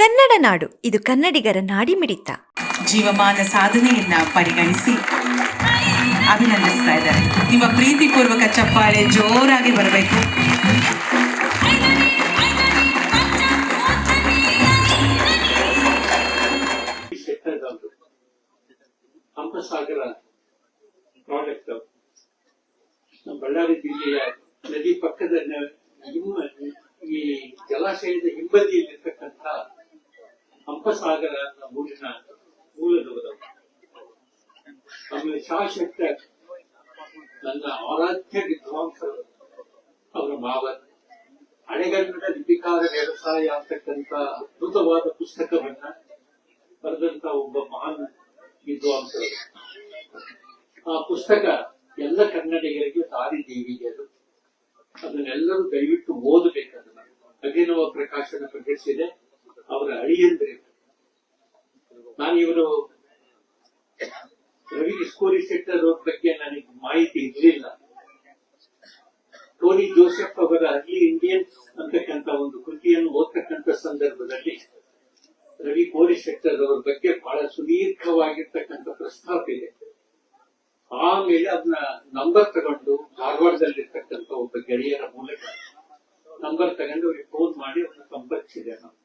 ಕನ್ನಡ ನಾಡು ಇದು ಕನ್ನಡಿಗರ ನಾಡಿಮಿಡಿತ. ಜೀವಮಾನ ಸಾಧನೆಯನ್ನ ಪರಿಗಣಿಸಿ. ಅಭಿನಂದಿಸ್ತಾ ಇದ್ದಾರೆ. ನಿಮ್ಮ ಪ್ರೀತಿಪೂರ್ವಕ ಚಪ್ಪಾಳೆ ಜೋರಾಗಿ ಬರಬೇಕು. ಹಂಪಸಾಗರ ಪ್ರಾಡಕ್ಟ್ ನಮ್ಮ ಬಳ್ಳಾರಿ ಜಿಲ್ಲೆಯ ನದಿ ಪಕ್ಕದ ಈ ಜಲಾಶಯದ ಹಿಂಬದಿಯಲ್ಲಿರ್ತಕ್ಕಂಥ ಹಂಪಸಾಗರ ಮೂಲ ಮೂಲದವರು ಆಮೇಲೆ ಶಾಶಕ್ತ ನನ್ನ ಆರಾಧ್ಯ ವಿದ್ವಾಂಸರು ಅವರ ಮಾವ ಹಳೆಗನ್ನಡ ಲಿಪಿಕಾರ ವ್ಯವಸಾಯ ಅಂತಕ್ಕಂಥ ಅದ್ಭುತವಾದ ಪುಸ್ತಕವನ್ನ ಬರೆದಂತ ಒಬ್ಬ ಮಹಾನ್ ವಿದ್ವಾಂಸರು. ಆ ಪುಸ್ತಕ ಎಲ್ಲ ಕನ್ನಡಿಗರಿಗೆ ದಾರಿ ದೇವಿಗೆ ಅದು. ಅದನ್ನೆಲ್ಲರೂ ದಯವಿಟ್ಟು ಓದಬೇಕದನ್ನ. ಅಭಿನವ ಪ್ರಕಾಶನ ಪ್ರಕಟಿಸಿದೆ ಅವರ ಅಳಿಯಂದ್ರೆ ನಾನು ಇವರು ರವಿ ಇಸ್ಕೋರಿ ಸೆಕ್ಟರ್ ಅವ್ರ ಬಗ್ಗೆ ನನಗೆ ಮಾಹಿತಿ ಇರಲಿಲ್ಲ. ಟೋನಿ ಜೋಸೆಫ್ ಅವರ ಅರ್ಲಿ ಇಂಡಿಯನ್ ಅಂತಕ್ಕಂಥ ಒಂದು ಕೃತಿಯನ್ನು ಓದ್ತಕ್ಕಂಥ ಸಂದರ್ಭದಲ್ಲಿ ರವಿ ಕೋರಿ ಸೆಕ್ಟರ್ ಅವರ ಬಗ್ಗೆ ಬಹಳ ಸುದೀರ್ಘವಾಗಿರ್ತಕ್ಕಂಥ ಪ್ರಸ್ತಾಪ ಇದೆ. ಆಮೇಲೆ ಅದನ್ನ ನಂಬರ್ ತಗೊಂಡು ಧಾರವಾಡದಲ್ಲಿರ್ತಕ್ಕಂಥ ಒಬ್ಬ ಗೆಳೆಯರ ಮೂಲಕ ನಂಬರ್ ತಗೊಂಡು ಅವ್ರಿಗೆ ಫೋನ್ ಮಾಡಿ ಅವ್ರನ್ನ ಸಂಪರ್ಕಿಸಿದೆ ನಾನು.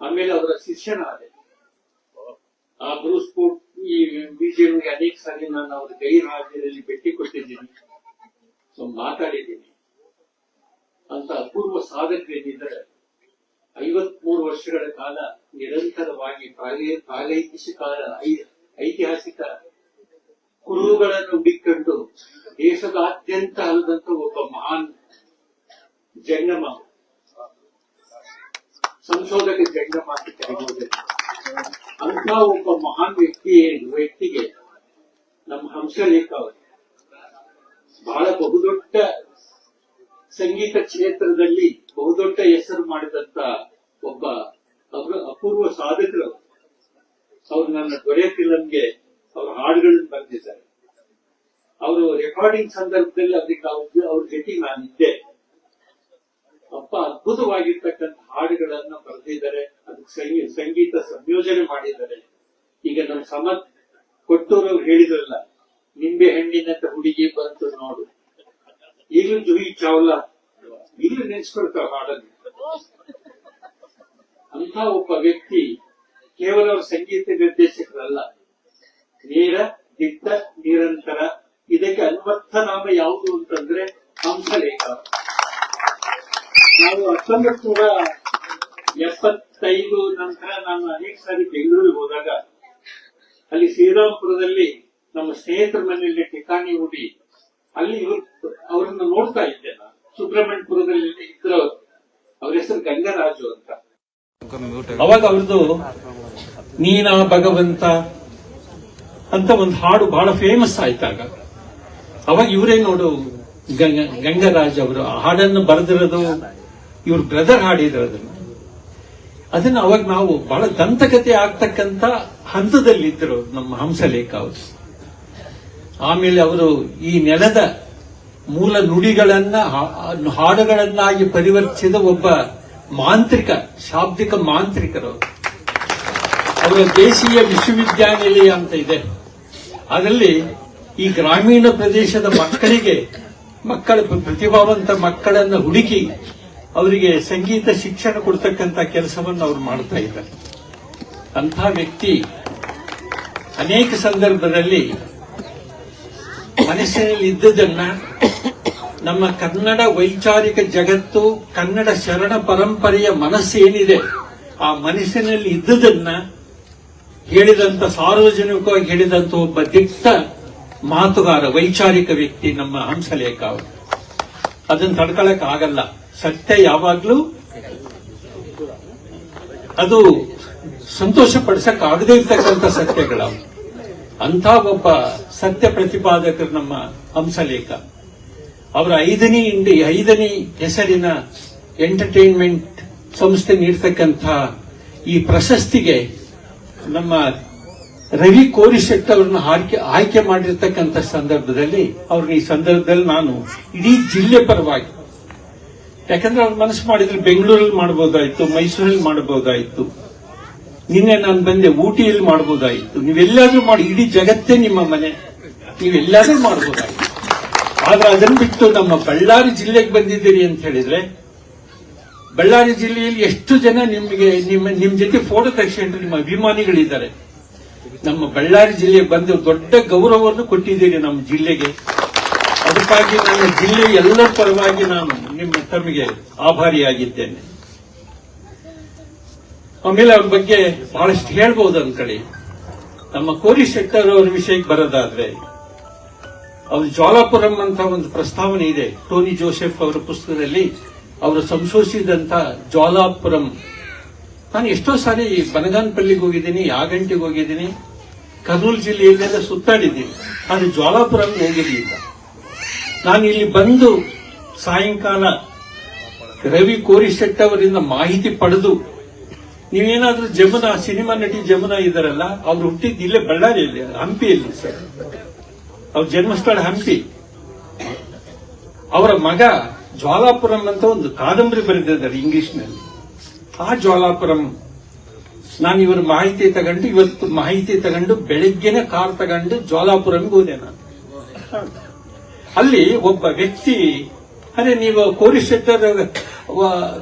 ಆಮೇಲೆ ಅವರ ಶಿಷ್ಯನಾದೆ. ಆ ಬ್ರೂಸ್ ಕೋಟ್ ಈ ಬಿಜೆಪಿಗೆ ಅನೇಕ ಸಾರಿ ನಾನು ಅವ್ರ ಗೈರಾಜ್ಯದಲ್ಲಿ ಭೇಟಿ ಕೊಟ್ಟಿದ್ದೀನಿ. ಸೊ ಮಾತಾಡಿದ್ದೀನಿ. ಅಂತ ಅಪೂರ್ವ ಸಾಧಕರೇನಿದ್ದಾರೆ ಐವತ್ಮೂರು ವರ್ಷಗಳ ಕಾಲ ನಿರಂತರವಾಗಿ ಪ್ರಾಗೈ- ಪ್ರಾಗೈತಿಹಾಸಿಕ ಐ- ಐತಿಹಾಸಿಕ ಕುರುಹುಗಳನ್ನು ಹುಡುಕೊಂಡು ದೇಶದಾದ್ಯಂತ ಹರಿದಂತ ಒಬ್ಬ ಮಹಾನ್ ಜಂಗಮ. ಸಂಶೋಧಕ ಜಂಗಮ ಅಂತ ಕರೀಬಹುದು ಅಂತ ಒಬ್ಬ ಮಹಾನ್ ವ್ಯಕ್ತಿ ವ್ಯಕ್ತಿಗೆ ನಮ್ಮ ಹಂಸಲೇಖ ಅವರು ಬಹಳ ಬಹುದೊಡ್ಡ ಸಂಗೀತ ಕ್ಷೇತ್ರದಲ್ಲಿ ಬಹುದೊಡ್ಡ ಹೆಸರು ಮಾಡಿದಂತ ಒಬ್ಬ ಅವರು ಅಪೂರ್ವ ಸಾಧಕರು. ಅವ್ರು ನನ್ನ ದೊರೆ ಫಿಲಂಗೆ ಅವ್ರ ಹಾಡುಗಳನ್ನು ಬರೆದಿದ್ದಾರೆ. ಅವರು ರೆಕಾರ್ಡಿಂಗ್ ಸಂದರ್ಭದಲ್ಲಿ ಅದಕ್ಕೆ ಅವ್ರ ಅವ್ರ ಜೊತೆಗೆ ನಾನಿದ್ದೆ. ಅಪ್ಪ ಅದ್ಭುತವಾಗಿರ್ತಕ್ಕಂಥ ಹಾಡುಗಳನ್ನ ಬರೆದಿದ್ದಾರೆ. ಅದಕ್ಕೆ ಸಂಗೀ- ಸಂಗೀತ ಸಂಯೋಜನೆ ಮಾಡಿದ್ದಾರೆ. ಈಗ ನಮ್ಮ ಸಮತ್ ಕೊಟ್ಟೂರವ್ರು ಹೇಳಿದ್ರಲ್ಲ, ನಿಂಬೆ ಹಣ್ಣಿನಂತ ಹುಡುಗಿ ಬಂತು ನೋಡು. ಈಗಲೂ ಜುಹಿ ಚಾವ್ಲಾ ಈಗಲೂ ನೆನೆಸ್ಕೊಳ್ತಾರೆ ಹಾಡನ್ನು ಅಂತ ಒಬ್ಬ ವ್ಯಕ್ತಿ ಕೇವಲ ಅವ್ರ ಸಂಗೀತ ನಿರ್ದೇಶಕರಲ್ಲ. ನೇರ, ದಿಟ್ಟ, ನಿರಂತರ, ಇದಕ್ಕೆ ಅನ್ವರ್ಥ ನಾಮ ಯಾವುದು ಅಂತಂದ್ರೆ ಹಂಸಲೇಖ. ನಾವು ಹತ್ತೊಂಬತ್ತು ನೂರ ಎಪ್ಪತ್ತೈದು ನಂತರ ನಾನು ಅನೇಕ ಸಾರಿ ಬೆಂಗಳೂರಿಗೆ ಹೋದಾಗ, ಅಲ್ಲಿ ಶ್ರೀರಾಮ್ಪುರದಲ್ಲಿ ನಮ್ಮ ಸ್ನೇಹಿತರ ಮನೆಯಲ್ಲಿ ಠಿಕಾಣಿ ಹೂಡಿ, ಅಲ್ಲಿ ಇವ್ರು ಅವರನ್ನ ನೋಡ್ತಾ ಇದ್ದೆ ನಾನು. ಸುಬ್ರಹ್ಮಣ್ಯಪುರದಲ್ಲಿ ಇದ್ರು ಅವ್ರ. ಹೆಸರು ಗಂಗರಾಜು ಅಂತ. ಅವಾಗ ಅವ್ರದ್ದು ನೀನಾ ಭಗವಂತ ಅಂತ ಒಂದು ಹಾಡು ಬಹಳ ಫೇಮಸ್ ಆಯ್ತಾಗ. ಅವಾಗ ಇವರೇ ನೋಡು, ಗಂಗ- ಗಂಗರಾಜ್ ಅವರು ಆ ಹಾಡನ್ನು ಬರೆದಿರೋದು, ಇವ್ರ ಬ್ರದರ್ ಹಾಡಿದ್ರು ಅದನ್ನ ಅವಾಗ ನಾವು ಬಹಳ ದಂತಕತೆ ಆಗ್ತಕ್ಕಂತ ಹಂತದಲ್ಲಿದ್ದರು ನಮ್ಮ ಹಂಸಲೇಖ ಅವರು. ಆಮೇಲೆ ಅವರು ಈ ನೆಲದ ಮೂಲ ನುಡಿಗಳನ್ನ ಹಾಡುಗಳನ್ನಾಗಿ ಪರಿವರ್ತಿಸಿದ ಒಬ್ಬ ಮಾಂತ್ರಿಕ, ಶಾಬ್ದಿಕ ಮಾಂತ್ರಿಕರು. ಅವರ ದೇಶೀಯ ವಿಶ್ವವಿದ್ಯಾನಿಲಯ ಅಂತ ಇದೆ. ಅದರಲ್ಲಿ ಈ ಗ್ರಾಮೀಣ ಪ್ರದೇಶದ ಮಕ್ಕಳಿಗೆ ಮಕ್ಕಳ ಪ್ರತಿಭಾವಂತ ಮಕ್ಕಳನ್ನ ಹುಡುಕಿ ಅವರಿಗೆ ಸಂಗೀತ ಶಿಕ್ಷಣ ಕೊಡ್ತಕ್ಕಂಥ ಕೆಲಸವನ್ನು ಅವ್ರು ಮಾಡ್ತಾ ಇದ್ದಾರೆ. ಅಂಥ ವ್ಯಕ್ತಿ ಅನೇಕ ಸಂದರ್ಭದಲ್ಲಿ ಮನಸ್ಸಿನಲ್ಲಿ ಇದ್ದದನ್ನ ನಮ್ಮ ಕನ್ನಡ ವೈಚಾರಿಕ ಜಗತ್ತು, ಕನ್ನಡ ಶರಣ ಪರಂಪರೆಯ ಮನಸ್ಸೇನಿದೆ, ಆ ಮನಸ್ಸಿನಲ್ಲಿ ಇದ್ದುದನ್ನ ಹೇಳಿದಂತ ಸಾರ್ವಜನಿಕವಾಗಿ ಹೇಳಿದಂತ ಒಬ್ಬ ದಿಟ್ಟ ಮಾತುಗಾರ, ವೈಚಾರಿಕ ವ್ಯಕ್ತಿ ನಮ್ಮ ಹಂಸಲೇಖ ಅವರು. ಅದನ್ನು ತಡ್ಕೊಳಕ್ ಆಗಲ್ಲ ಸತ್ಯ ಯಾವಾಗ್ಲೂ ಅದು ಸಂತೋಷ ಪಡಿಸಕ್ ಆಗದೇ ಇರ್ತಕ್ಕಂಥ ಸತ್ಯಗಳ. ಅಂತ ಒಬ್ಬ ಸತ್ಯ ಪ್ರತಿಪಾದಕರು ನಮ್ಮ ಹಂಸಲೇಖ. ಅವರ ಐದನೇ ಇಂಡಿ ಐದನೇ ಹೆಸರಿನ ಎಂಟರ್ಟೈನ್ಮೆಂಟ್ ಸಂಸ್ಥೆ ನೀಡ್ತಕ್ಕಂಥ ಈ ಪ್ರಶಸ್ತಿಗೆ ನಮ್ಮ ರವಿ ಕೋರಿಶೆಟ್ ಅವ್ರನ್ನ ಆಯ್ಕೆ ಆಯ್ಕೆ ಮಾಡಿರ್ತಕ್ಕಂಥ ಸಂದರ್ಭದಲ್ಲಿ ಅವ್ರನ್ನ ಈ ಸಂದರ್ಭದಲ್ಲಿ ನಾನು ಇಡೀ ಜಿಲ್ಲೆ ಪರವಾಗಿ ಯಾಕಂದ್ರೆ ಅವ್ರು ಮನಸ್ಸು ಮಾಡಿದ್ರೆ ಬೆಂಗಳೂರಲ್ಲಿ ಮಾಡಬಹುದಾಯ್ತು ಮೈಸೂರಲ್ಲಿ ಮಾಡಬಹುದಾಯ್ತು ನಿನ್ನೆ ನಾನು ಬಂದೆ, ಊಟಿಯಲ್ಲಿ ಮಾಡಬಹುದಾಯ್ತು ನೀವೆಲ್ಲಾದ್ರೂ ಮಾಡಿ, ಇಡೀ ಜಗತ್ತೇ ನಿಮ್ಮ ಮನೆ. ನೀವೆಲ್ಲಾದ್ರೂ ಮಾಡಬಹುದಾಯ್ತು ಆದ್ರೆ ಅದನ್ನ ಬಿಟ್ಟು ನಮ್ಮ ಬಳ್ಳಾರಿ ಜಿಲ್ಲೆಗೆ ಬಂದಿದ್ದೀರಿ ಅಂತ ಹೇಳಿದ್ರೆ, ಬಳ್ಳಾರಿ ಜಿಲ್ಲೆಯಲ್ಲಿ ಎಷ್ಟು ಜನ ನಿಮಗೆ, ನಿಮ್ಮ, ನಿಮ್ ಜೊತೆ ಫೋಟೋ ತೆಗೆಸ್ಕೊಂಡ್ರೆ, ನಿಮ್ಮ ಅಭಿಮಾನಿಗಳಿದ್ದಾರೆ. ನಮ್ಮ ಬಳ್ಳಾರಿ ಜಿಲ್ಲೆಗೆ ಬಂದು ದೊಡ್ಡ ಗೌರವವನ್ನು ಕೊಟ್ಟಿದ್ದೀರಿ ನಮ್ಮ ಜಿಲ್ಲೆಗೆ. ಅದಕ್ಕಾಗಿ ನನ್ನ ಜಿಲ್ಲೆ ಎಲ್ಲರ ಪರವಾಗಿ ನಾನು ನಿಮ್ಮ ತಮಗೆ ಆಭಾರಿಯಾಗಿದ್ದೇನೆ. ಆಮೇಲೆ ಅವ್ರ ಬಗ್ಗೆ ಬಹಳಷ್ಟು ಹೇಳ್ಬೋದು ಅನ್ಕಳಿ ನಮ್ಮ ಕೋರಿ ಶೆಟ್ಟರ್ ಅವರ ವಿಷಯಕ್ಕೆ ಬರೋದಾದ್ರೆ, ಅವರು ಜ್ವಾಲಾಪುರಂ ಅಂತ ಒಂದು ಪ್ರಸ್ತಾವನೆ ಇದೆ. ಟೋನಿ ಜೋಸೆಫ್ ಅವರ ಪುಸ್ತಕದಲ್ಲಿ ಅವರು ಸಂಶೋಧಿಸಿದಂತ ಜ್ವಾಲಾಪುರಂ. ನಾನು ಎಷ್ಟೋ ಸಾರಿ ಬನಗಾನಪಲ್ಲಿಗೆ ಹೋಗಿದ್ದೀನಿ ಯಾಗಂಟಿಗೆ ಹೋಗಿದ್ದೀನಿ. ಕರ್ನೂಲು ಜಿಲ್ಲೆಯಲ್ಲೆಲ್ಲ ಸುತ್ತಾಡಿದ್ದೀನಿ. ಆದ್ರೆ ಜ್ವಾಲಾಪುರಂ ಹೋಗಿರ್ಲಿಲ್ಲ. ನಾನು ಇಲ್ಲಿ ಬಂದು ಸಾಯಂಕಾಲ ರವಿ ಕೋರಿಶೆಟ್ಟಿ ಅವರಿಂದ ಮಾಹಿತಿ ಪಡೆದು ನೀವೇನಾದ್ರೂ ಜಮುನ, ಸಿನಿಮಾ ನಟಿ ಜಮುನ ಇದ್ದಾರಲ್ಲ, ಅವ್ರು ಹುಟ್ಟಿದ್ದು ಇಲ್ಲೇ ಬಳ್ಳಾರಿಯಲ್ಲಿ, ಹಂಪಿಯಲ್ಲಿ ಸರ್. ಅವ್ರ ಜನ್ಮಸ್ಥಳ ಹಂಪಿ. ಅವರ ಮಗ ಜ್ವಾಲಾಪುರಂ ಅಂತ ಒಂದು ಕಾದಂಬರಿ ಬರೆದಿದ್ದಾರೆ ಇಂಗ್ಲಿಷ್ನಲ್ಲಿ. ಆ ಜ್ವಾಲಾಪುರಂ ನಾನು ಇವರ ಮಾಹಿತಿ ತಗೊಂಡು, ಇವತ್ತು ಮಾಹಿತಿ ತಗೊಂಡು, ಬೆಳಿಗ್ಗೆನೆ ಕಾರ್ ತಗೊಂಡು ಜ್ವಾಲಾಪುರಂಗೆ ಹೋದೆ ನಾನು. ಅಲ್ಲಿ ಒಬ್ಬ ವ್ಯಕ್ತಿ అరే నీవు కోరి ಶೆಟ್ಟರ್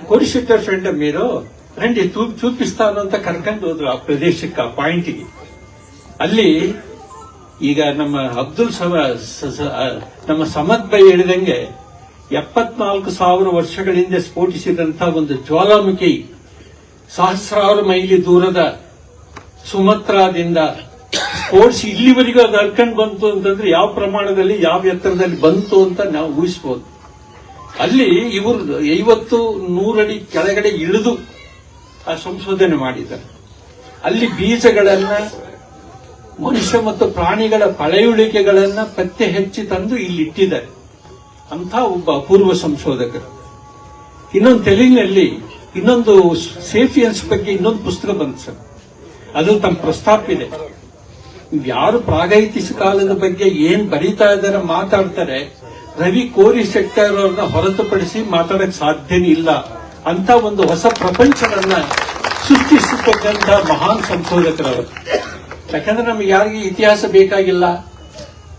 కోరి ಶೆಟ್ಟರ್ ಫ್ರೆಂಡ್ మీరు రండి చూ- చూపిస్తాను ಅಂತ ಕರ್ಕೊಂಡು ಹೋದ್ರು ಆ ಪ್ರದೇಶಕ್ಕೆ ಆ ಪಾಯಿಂಟ್ಗೆ ಅಲ್ಲಿ ಈಗ ನಮ್ಮ ಅಬ್ದುಲ್ ಸಮ ಸ- ಸ- ಆ, ನಮ್ಮ ಸಮದ್ ಬೈ ಹೇಳಿದಂಗೆ ಎಪ್ಪತ್ನಾಲ್ಕು ಸಾವಿರ ವರ್ಷಗಳಿಂದ ಸ್ಫೋಟಿಸಿದಂತ ಒಂದು ಜ್ವಾಲಾಮುಖಿ ಸಹಸ್ರಾರು ಮೈಲಿ ದೂರದ ಸುಮತ್ರಾದಿಂದ ಸ್ಪೋರ್ಟ್ಸ್ ಇಲ್ಲಿವರೆಗೂ ಅದು ಹರ್ಕೊಂಡು ಬಂತು ಅಂತಂದ್ರೆ ಯಾವ ಪ್ರಮಾಣದಲ್ಲಿ, ಯಾವ ಎತ್ತರದಲ್ಲಿ ಬಂತು ಅಂತ ನಾವು ಊಹಿಸಬಹುದು ಅಲ್ಲಿ ಇವರು ಐವತ್ತು ನೂರಡಿ ಕೆಳಗಡೆ ಇಳಿದು ಆ ಸಂಶೋಧನೆ ಮಾಡಿದ್ದಾರೆ. ಅಲ್ಲಿ ಬೀಜಗಳನ್ನ, ಮನುಷ್ಯ ಮತ್ತು ಪ್ರಾಣಿಗಳ ಪಳೆಯುಳಿಕೆಗಳನ್ನ ಪತ್ತೆ ಹೆಚ್ಚಿ ತಂದು ಇಲ್ಲಿ ಇಟ್ಟಿದ್ದಾರೆ ಅಂತ ಒಬ್ಬ ಅಪೂರ್ವ ಸಂಶೋಧಕರು. ಇನ್ನೊಂದು ತೆಲುಗಿನಲ್ಲಿ ಇನ್ನೊಂದು ಸೇಫಿಯನ್ಸ್ ಬಗ್ಗೆ ಇನ್ನೊಂದು ಪುಸ್ತಕ ಬಂತು ಸರ್. ಅದು ತಮ್ಮ ಪ್ರಸ್ತಾಪ ಇದೆ. ಯಾರು ಪ್ರಾಗೈತಿಕ ಕಾಲದ ಬಗ್ಗೆ ಏನ್ ಬರೀತಾ ಇದ್ದಾರೆ ಮಾತಾಡ್ತಾರೆ, ರವಿ ಕೋರಿ ಶೆಟ್ಟರ್ ಅವ್ರನ್ನ ಹೊರತುಪಡಿಸಿ ಮಾತಾಡಕ್ ಸಾಧ್ಯನೇ ಇಲ್ಲ. ಅಂತ ಒಂದು ಹೊಸ ಪ್ರಪಂಚವನ್ನ ಸೃಷ್ಟಿಸತಕ್ಕಂತ ಮಹಾನ್ ಸಂಶೋಧಕರವರು. ಯಾಕಂದ್ರೆ ನಮ್ಗೆ ಯಾರಿಗೆ ಇತಿಹಾಸ ಬೇಕಾಗಿಲ್ಲ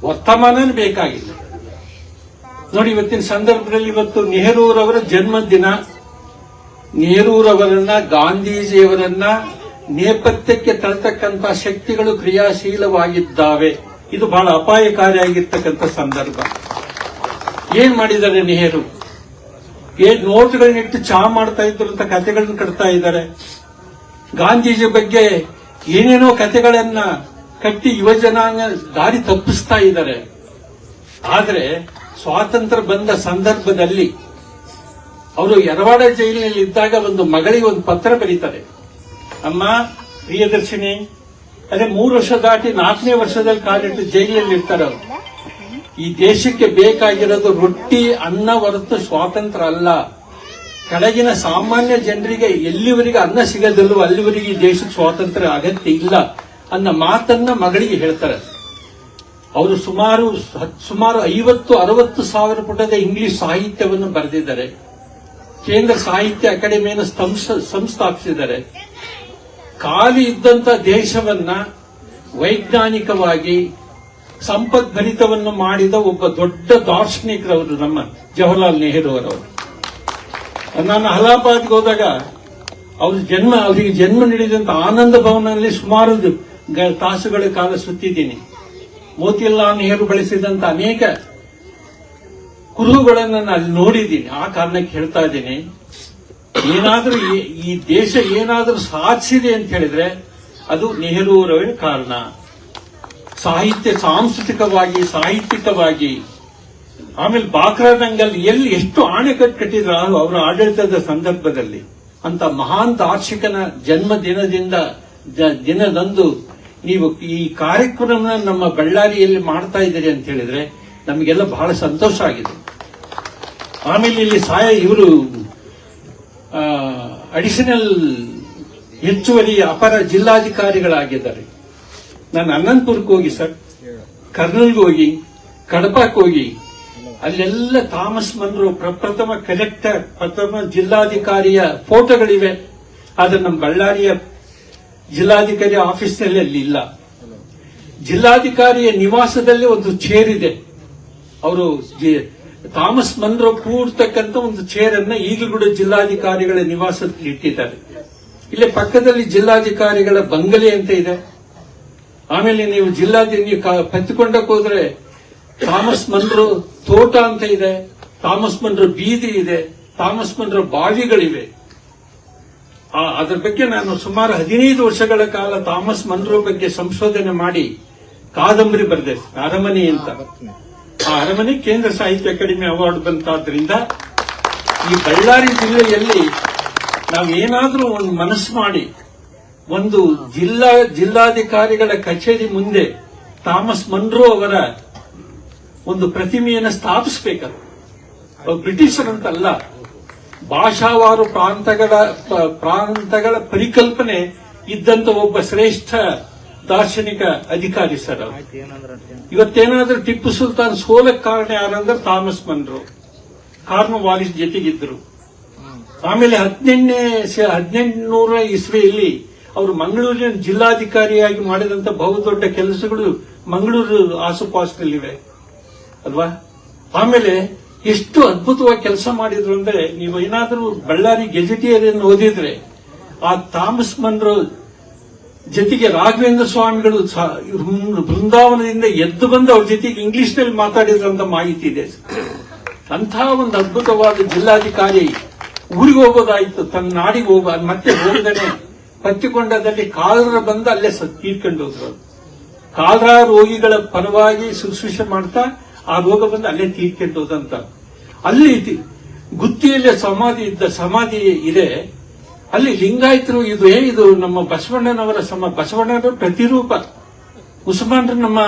ವರ್ತಮಾನ ಬೇಕಾಗಿಲ್ಲ. ನೋಡಿ, ಇವತ್ತಿನ ಸಂದರ್ಭದಲ್ಲಿ ಇವತ್ತು ನೆಹರೂರವರ ಜನ್ಮದಿನ. ನೆಹರೂರವರನ್ನ, ಗಾಂಧೀಜಿಯವರನ್ನ ನೇಪಥ್ಯಕ್ಕೆ ತಳ್ತಕ್ಕಂತ ಶಕ್ತಿಗಳು ಕ್ರಿಯಾಶೀಲವಾಗಿದ್ದಾವೆ. ಇದು ಬಹಳ ಅಪಾಯಕಾರಿಯಾಗಿರ್ತಕ್ಕಂಥ ಸಂದರ್ಭ. ಏನ್ ಮಾಡಿದ್ದಾರೆ ನೆಹರು? ಏನ್ ನೋಟ್ಗಳನ್ನಿಟ್ಟು ಚಾ ಮಾಡ್ತಾ ಇದ್ರು ಅಂತ ಕಥೆಗಳನ್ನ ಕಟ್ತಾ ಇದ್ದಾರೆ. ಗಾಂಧೀಜಿ ಬಗ್ಗೆ ಏನೇನೋ ಕಥೆಗಳನ್ನ ಕಟ್ಟಿ ಯುವಜನಾಂಗ ದಾರಿ ತಪ್ಪಿಸ್ತಾ ಇದ್ದಾರೆ. ಆದ್ರೆ ಸ್ವಾತಂತ್ರ್ಯ ಬಂದ ಸಂದರ್ಭದಲ್ಲಿ ಅವರು ಯರವಾಡ ಜೈಲಿನಲ್ಲಿ ಇದ್ದಾಗ ಒಂದು ಮಗಳಿಗೆ ಒಂದು ಪತ್ರ ಬರೀತಾರೆ. ಅಮ್ಮ, ಪ್ರಿಯದರ್ಶಿನಿ, ಅದೇ ಮೂರು ವರ್ಷ ದಾಟಿ ನಾಲ್ಕನೇ ವರ್ಷದಲ್ಲಿ ಕಾಲಿಟ್ಟು ಜೈಲಿಯಲ್ಲಿ ಇರ್ತಾರೆ ಅವರು. ಈ ದೇಶಕ್ಕೆ ಬೇಕಾಗಿರೋದು ರೊಟ್ಟಿ, ಅನ್ನ ಹೊರತು ಸ್ವಾತಂತ್ರ್ಯ ಅಲ್ಲ. ಕೆಳಗಿನ ಸಾಮಾನ್ಯ ಜನರಿಗೆ ಎಲ್ಲಿವರೆಗೆ ಅನ್ನ ಸಿಗೋದಿಲ್ವೋ ಅಲ್ಲಿವರೆಗೆ ಈ ದೇಶಕ್ಕೆ ಸ್ವಾತಂತ್ರ್ಯ ಅಗತ್ಯ ಇಲ್ಲ ಅನ್ನೋ ಮಾತನ್ನ ಮಗಳಿಗೆ ಹೇಳ್ತಾರೆ. ಅವರು ಸುಮಾರು ಸುಮಾರು ಐವತ್ತು, ಅರವತ್ತು ಸಾವಿರ ಪುಟದ ಇಂಗ್ಲಿಷ್ ಸಾಹಿತ್ಯವನ್ನು ಬರೆದಿದ್ದಾರೆ. ಕೇಂದ್ರ ಸಾಹಿತ್ಯ ಅಕಾಡೆಮಿಯನ್ನು ಸಂಸ್ಥಾಪಿಸಿದ್ದಾರೆ. ಖಾಲಿ ಇದ್ದಂತ ದೇಶವನ್ನ ವೈಜ್ಞಾನಿಕವಾಗಿ ಸಂಪದ್ಭರಿತವನ್ನು ಮಾಡಿದ ಒಬ್ಬ ದೊಡ್ಡ ದಾರ್ಶನಿಕರವರು ನಮ್ಮ ಜವಾಹರ್ಲಾಲ್ ನೆಹರು ಅವರವರು. ನಾನು ಅಲಹಾಬಾದ್ಗೆ ಹೋದಾಗ ಅವ್ರ ಜನ್ಮ, ಅವರಿಗೆ ಜನ್ಮ ನೀಡಿದಂತ ಆನಂದ ಭವನದಲ್ಲಿ ಸುಮಾರು ತಾಸುಗಳ ಕಾಲ ಸುತ್ತಿದ್ದೀನಿ. ಮೋತಿಲಾಲ್ ನೆಹರು ಬಳಸಿದಂತ ಅನೇಕ ಕುರುಹುಗಳನ್ನು ನಾನು ಅಲ್ಲಿ ನೋಡಿದ್ದೀನಿ. ಆ ಕಾರಣಕ್ಕೆ ಹೇಳ್ತಾ ಇದ್ದೀನಿ. ಏನಾದ್ರೂ ಈ- ದೇಶ ಏನಾದರೂ ಸಾಧಿಸಿದೆ ಅಂತ ಹೇಳಿದ್ರೆ ಅದು ನೆಹರೂರವೇ ಕಾರಣ. ಸಾಹಿತ್ಯ ಸಾಂಸ್ಕೃತಿಕವಾಗಿ, ಸಾಹಿತ್ಯಿಕವಾಗಿ. ಆಮೇಲೆ ಬಾಕ್ರಾದಂಗಲ್ ಎಲ್ಲಿ ಎಷ್ಟು ಅಣೆಕಟ್ಟು ಕಟ್ಟಿದ್ರು ಅವರ ಆಡಳಿತದ ಸಂದರ್ಭದಲ್ಲಿ. ಅಂತ ಮಹಾನ್ ದಾರ್ಶಿಕನ ಜನ್ಮ ದಿನದಿಂದ ದಿನದಂದು ನೀವು ಈ ಕಾರ್ಯಕ್ರಮ ನಮ್ಮ ಬಳ್ಳಾರಿಯಲ್ಲಿ ಮಾಡ್ತಾ ಇದ್ದೀರಿ ಅಂತ ಹೇಳಿದ್ರೆ ನಮಗೆಲ್ಲ ಬಹಳ ಸಂತೋಷ ಆಗಿದೆ. ಆಮೇಲೆ ಇಲ್ಲಿ ಸಾಯ ಇವರು ಅಡಿಷನಲ್ ಹೆಚ್ಚುವರಿ ಅಪರ ಜಿಲ್ಲಾಧಿಕಾರಿಗಳಾಗಿದ್ದಾರೆ. ನಾನು ಅನಂತಪುರಕ್ಕೆ ಹೋಗಿ ಸರ್. ಕರ್ನೂಲ್ಗೆ ಹೋಗಿ, ಕಡಪಕ್ಕೆ ಹೋಗಿ, ಅಲ್ಲೆಲ್ಲ ಥಾಮಸ್ ಮನ್ರು ಪ್ರಪ್ರಥಮ ಕಲೆಕ್ಟರ್ ಪ್ರಥಮ ಜಿಲ್ಲಾಧಿಕಾರಿಯ ಫೋಟೋಗಳಿವೆ. ಆದ್ರೆ ನಮ್ಮ ಬಳ್ಳಾರಿಯ ಜಿಲ್ಲಾಧಿಕಾರಿ ಆಫೀಸ್ನಲ್ಲಿ ಅಲ್ಲಿ ಇಲ್ಲ. ಜಿಲ್ಲಾಧಿಕಾರಿಯ ನಿವಾಸದಲ್ಲಿ ಒಂದು ಚೇರ್ ಇದೆ. ಅವರು ಥಾಮಸ್ ಮನ್ರೋ ಕೂರ್ತಕ್ಕಂತ ಒಂದು ಚೇರ್ ಅನ್ನ ಈಗಲೂ ಕೂಡ ಜಿಲ್ಲಾಧಿಕಾರಿಗಳ ನಿವಾಸದಲ್ಲಿ ಇಟ್ಟಿದ್ದಾರೆ. ಇಲ್ಲೇ ಪಕ್ಕದಲ್ಲಿ ಜಿಲ್ಲಾಧಿಕಾರಿಗಳ ಬಂಗಲೆ ಅಂತ ಇದೆ. ಆಮೇಲೆ ನೀವು ಜಿಲ್ಲಾಧಿ, ನೀವು ಪತ್ತಿಕೊಂಡಕ್ಕೆ ಹೋದ್ರೆ ಥಾಮಸ್ ಮನ್ರೋ ತೋಟ ಅಂತ ಇದೆ. ಥಾಮಸ್ ಮನ್ರೋ ಬೀದಿ ಇದೆ. ಥಾಮಸ್ ಮನ್ರೋ ಬಾವಿಗಳಿವೆ. ಅದ್ರ ಬಗ್ಗೆ ನಾನು ಸುಮಾರು ಹದಿನೈದು ವರ್ಷಗಳ ಕಾಲ ಥಾಮಸ್ ಮನ್ರೋ ಬಗ್ಗೆ ಸಂಶೋಧನೆ ಮಾಡಿ ಕಾದಂಬರಿ ಬರೆದೆ, ಅರಮನೆ ಅಂತ. ಆ ಅರಮನೆ ಕೇಂದ್ರ ಸಾಹಿತ್ಯ ಅಕಾಡೆಮಿ ಅವಾರ್ಡ್ ಬಂತಾದ್ರಿಂದ ಈ ಬಳ್ಳಾರಿ ಜಿಲ್ಲೆಯಲ್ಲಿ ನಾವೇನಾದ್ರೂ ಒಂದು ಮನಸ್ಸು ಮಾಡಿ, ಒಂದು ಜಿಲ್ಲಾ, ಜಿಲ್ಲಾಧಿಕಾರಿಗಳ ಕಚೇರಿ ಮುಂದೆ ಥಾಮಸ್ ಮನ್ರೋ ಅವರ ಒಂದು ಪ್ರತಿಮೆಯನ್ನು ಸ್ಥಾಪಿಸಬೇಕದು. ಬ್ರಿಟಿಷರಂತಲ್ಲ. ಭಾಷಾವಾರು ಪ್ರಾಂತಗಳ ಪ್ರಾಂತಗಳ ಪರಿಕಲ್ಪನೆ ಇದ್ದಂತ ಒಬ್ಬ ಶ್ರೇಷ್ಠ ದಾರ್ಶನಿಕ ಅಧಿಕಾರಿ ಸರ್ ಇವತ್ತೇನಾದ್ರೂ ಟಿಪ್ಪು ಸುಲ್ತಾನ್ ಸೋಲಕ್ಕೆ ಕಾರಣ ಯಾರಂದ್ರೆ ಥಾಮಸ್ ಮನ್ರು. ಕಾರ್ನ ವಾಲಿಸ್ ಜೊತೆಗಿದ್ರು. ಆಮೇಲೆ ಹದಿನೆಂಟನೇ ಹದಿನೆಂಟುನೂರ ಇಸ್ವಿಯಲ್ಲಿ ಅವರು ಮಂಗಳೂರಿನ ಜಿಲ್ಲಾಧಿಕಾರಿಯಾಗಿ ಮಾಡಿದಂತ ಬಹುದೊಡ್ಡ ಕೆಲಸಗಳು ಮಂಗಳೂರು ಆಸುಪಾಸಿನಲ್ಲಿವೆ. ಅಲ್ವಾ? ಆಮೇಲೆ ಎಷ್ಟು ಅದ್ಭುತವಾಗಿ ಕೆಲಸ ಮಾಡಿದ್ರು ಅಂದ್ರೆ ನೀವು ಏನಾದರೂ ಬಳ್ಳಾರಿ ಗೆಜೆಟಿಯರ್ ಓದಿದ್ರೆ ಆ ಥಾಮಸ್ ಮನ್ರೋ ಜೊತೆಗೆ ರಾಘವೇಂದ್ರ ಸ್ವಾಮಿಗಳು ಬೃಂದಾವನದಿಂದ ಎದ್ದು ಬಂದು ಅವ್ರ ಜೊತೆಗೆ ಇಂಗ್ಲಿಷ್ನಲ್ಲಿ ಮಾತಾಡಿದ್ರಂತ ಮಾಹಿತಿ ಇದೆ. ಅಂತಹ ಒಂದು ಅದ್ಭುತವಾದ ಜಿಲ್ಲಾಧಿಕಾರಿ ಊರಿಗೆ ಹೋಗೋದಾಯ್ತು. ತನ್ನ ನಾಡಿಗೆ ಹೋಗ ಮತ್ತೆ ಹೋಗದೇ ಪತ್ತಿಕೊಂಡದಲ್ಲಿ ಕಾಲರ ಬಂದು ಅಲ್ಲೇ ತೀರ್ಕೊಂಡು ಹೋದ್ರು. ಕಾಲರ ರೋಗಿಗಳ ಪರವಾಗಿ ಶುಶ್ರೂಷೆ ಮಾಡ್ತಾ ಆ ರೋಗ ಬಂದು ಅಲ್ಲೇ ತೀರ್ಕೊಂಡು ಹೋದಂತ. ಅಲ್ಲಿ ಗುತ್ತಿಯಲ್ಲಿ ಸಮಾಧಿ ಇದ್ದ ಸಮಾಧಿ ಇದೆ. ಅಲ್ಲಿ ಲಿಂಗಾಯತರು ಇದು ಏನಿದು ನಮ್ಮ ಬಸವಣ್ಣನವರ ಸಮ ಬಸವಣ್ಣನ ಪ್ರತಿರೂಪ. ಉಸ್ಮಾನ್ರ ನಮ್ಮ,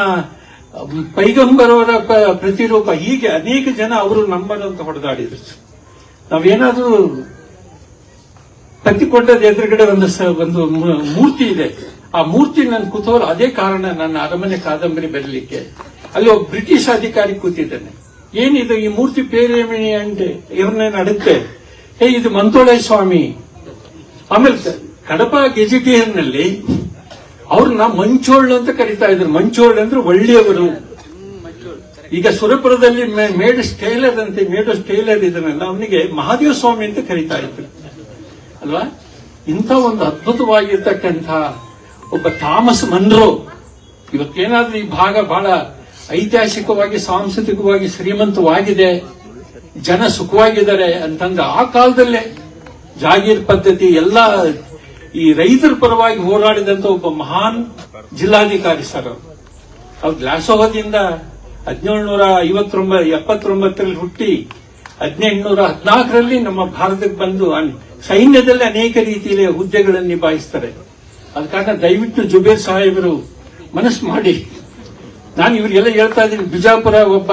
ಪೈಗಂಬರವರ ಪ್ರತಿರೂಪ. ಹೀಗೆ ಅನೇಕ ಜನ ಅವರು ಅಂತ ಹೊಡೆದಾಡಿದ್ರು. ನಾವೇನಾದ್ರೂ ಪತ್ತಿಕೊಂಡದ ಎದುರುಗಡೆ ಒಂದು ಒಂದು ಮೂರ್ತಿ ಇದೆ. ಆ ಮೂರ್ತಿ ನನ್ನ ಕುತೂಹಲ ಅದೇ ಕಾರಣ ನನ್ನ ಅರಮನೆ ಕಾದಂಬರಿ ಬರಲಿಕ್ಕೆ. ಅಲ್ಲಿ ಒಬ್ಬ ಬ್ರಿಟಿಷ್ ಅಧಿಕಾರಿ ಕೂತಿದ್ದಾನೆ. ಏನಿದು ಈ ಮೂರ್ತಿ ಪೇರೇಮಣಿ ಅಂಡೆ ಇವ್ರನ್ನೇ ನಡುತ್ತೆ? ಏ ಇದು ಮಂತೋಳೆ ಸ್ವಾಮಿ. ಆಮೇಲೆ ಕಡಪಾ ಕಡಪ ಗೆಜಿಟಿಯರ್ನಲ್ಲಿ ಅವ್ರನ್ನ ಮಂಚೋಳ್ ಅಂತ ಕರಿತಾ ಇದ್ರು. ಮಂಚೋಳ್ ಅಂದ್ರೆ ಒಳ್ಳೆಯವರು. ಈಗ ಸುರಪುರದಲ್ಲಿ ಮೇಡ್ ಸ್ಟೇಲರ್ ಅಂತೆ, ಮೇಡ್ ಸ್ಟೇಲರ್ ಇದನ್ನೆಲ್ಲ ಅವನಿಗೆ ಮಹಾದೇವ ಸ್ವಾಮಿ ಅಂತ ಕರಿತಾ ಇದ್ರು. ಅಲ್ವಾ? ಇಂಥ ಒಂದು ಅದ್ಭುತವಾಗಿರ್ತಕ್ಕಂಥ ಒಬ್ಬ ಥಾಮಸ್ ಮನ್ರೋ. ಇವತ್ತೇನಾದ್ರೂ ಈ ಭಾಗ ಬಹಳ ಐತಿಹಾಸಿಕವಾಗಿ, ಸಾಂಸ್ಕೃತಿಕವಾಗಿ ಶ್ರೀಮಂತವಾಗಿದೆ, ಜನ ಸುಖವಾಗಿದ್ದಾರೆ ಅಂತಂದ್ರೆ ಆ ಕಾಲದಲ್ಲೇ ಜಾಗೀರ್ ಪದ್ಧತಿ ಎಲ್ಲ ಈ ರೈತರ ಪರವಾಗಿ ಹೋರಾಡಿದಂತ ಒಬ್ಬ ಮಹಾನ್ ಜಿಲ್ಲಾಧಿಕಾರಿ ಸರ್ ಅವರು. ಗ್ಲಾಸೋಹದಿಂದ ಹದಿನೇಳುನೂರ ಐವತ್ತೊಂಬ ಎಪ್ಪತ್ತೊಂಬತ್ತರಲ್ಲಿ ಹುಟ್ಟಿ ಹದಿನೆಂಟುನೂರ ಹದಿನಾಲ್ಕರಲ್ಲಿ ನಮ್ಮ ಭಾರತಕ್ಕೆ ಬಂದು ಸೈನ್ಯದಲ್ಲಿ ಅನೇಕ ರೀತಿಯಲ್ಲಿ ಹುದ್ದೆಗಳನ್ನು ನಿಭಾಯಿಸ್ತಾರೆ. ಅದ ಕಾರಣ ದಯವಿಟ್ಟು ಜುಬೇರ್ ಸಾಹೇಬರು ಮನಸ್ಸು ಮಾಡಿ. ನಾನು ಇವರಿಗೆಲ್ಲ ಹೇಳ್ತಾ ಇದ್ದೀನಿ. ಬಿಜಾಪುರ ಒಬ್ಬ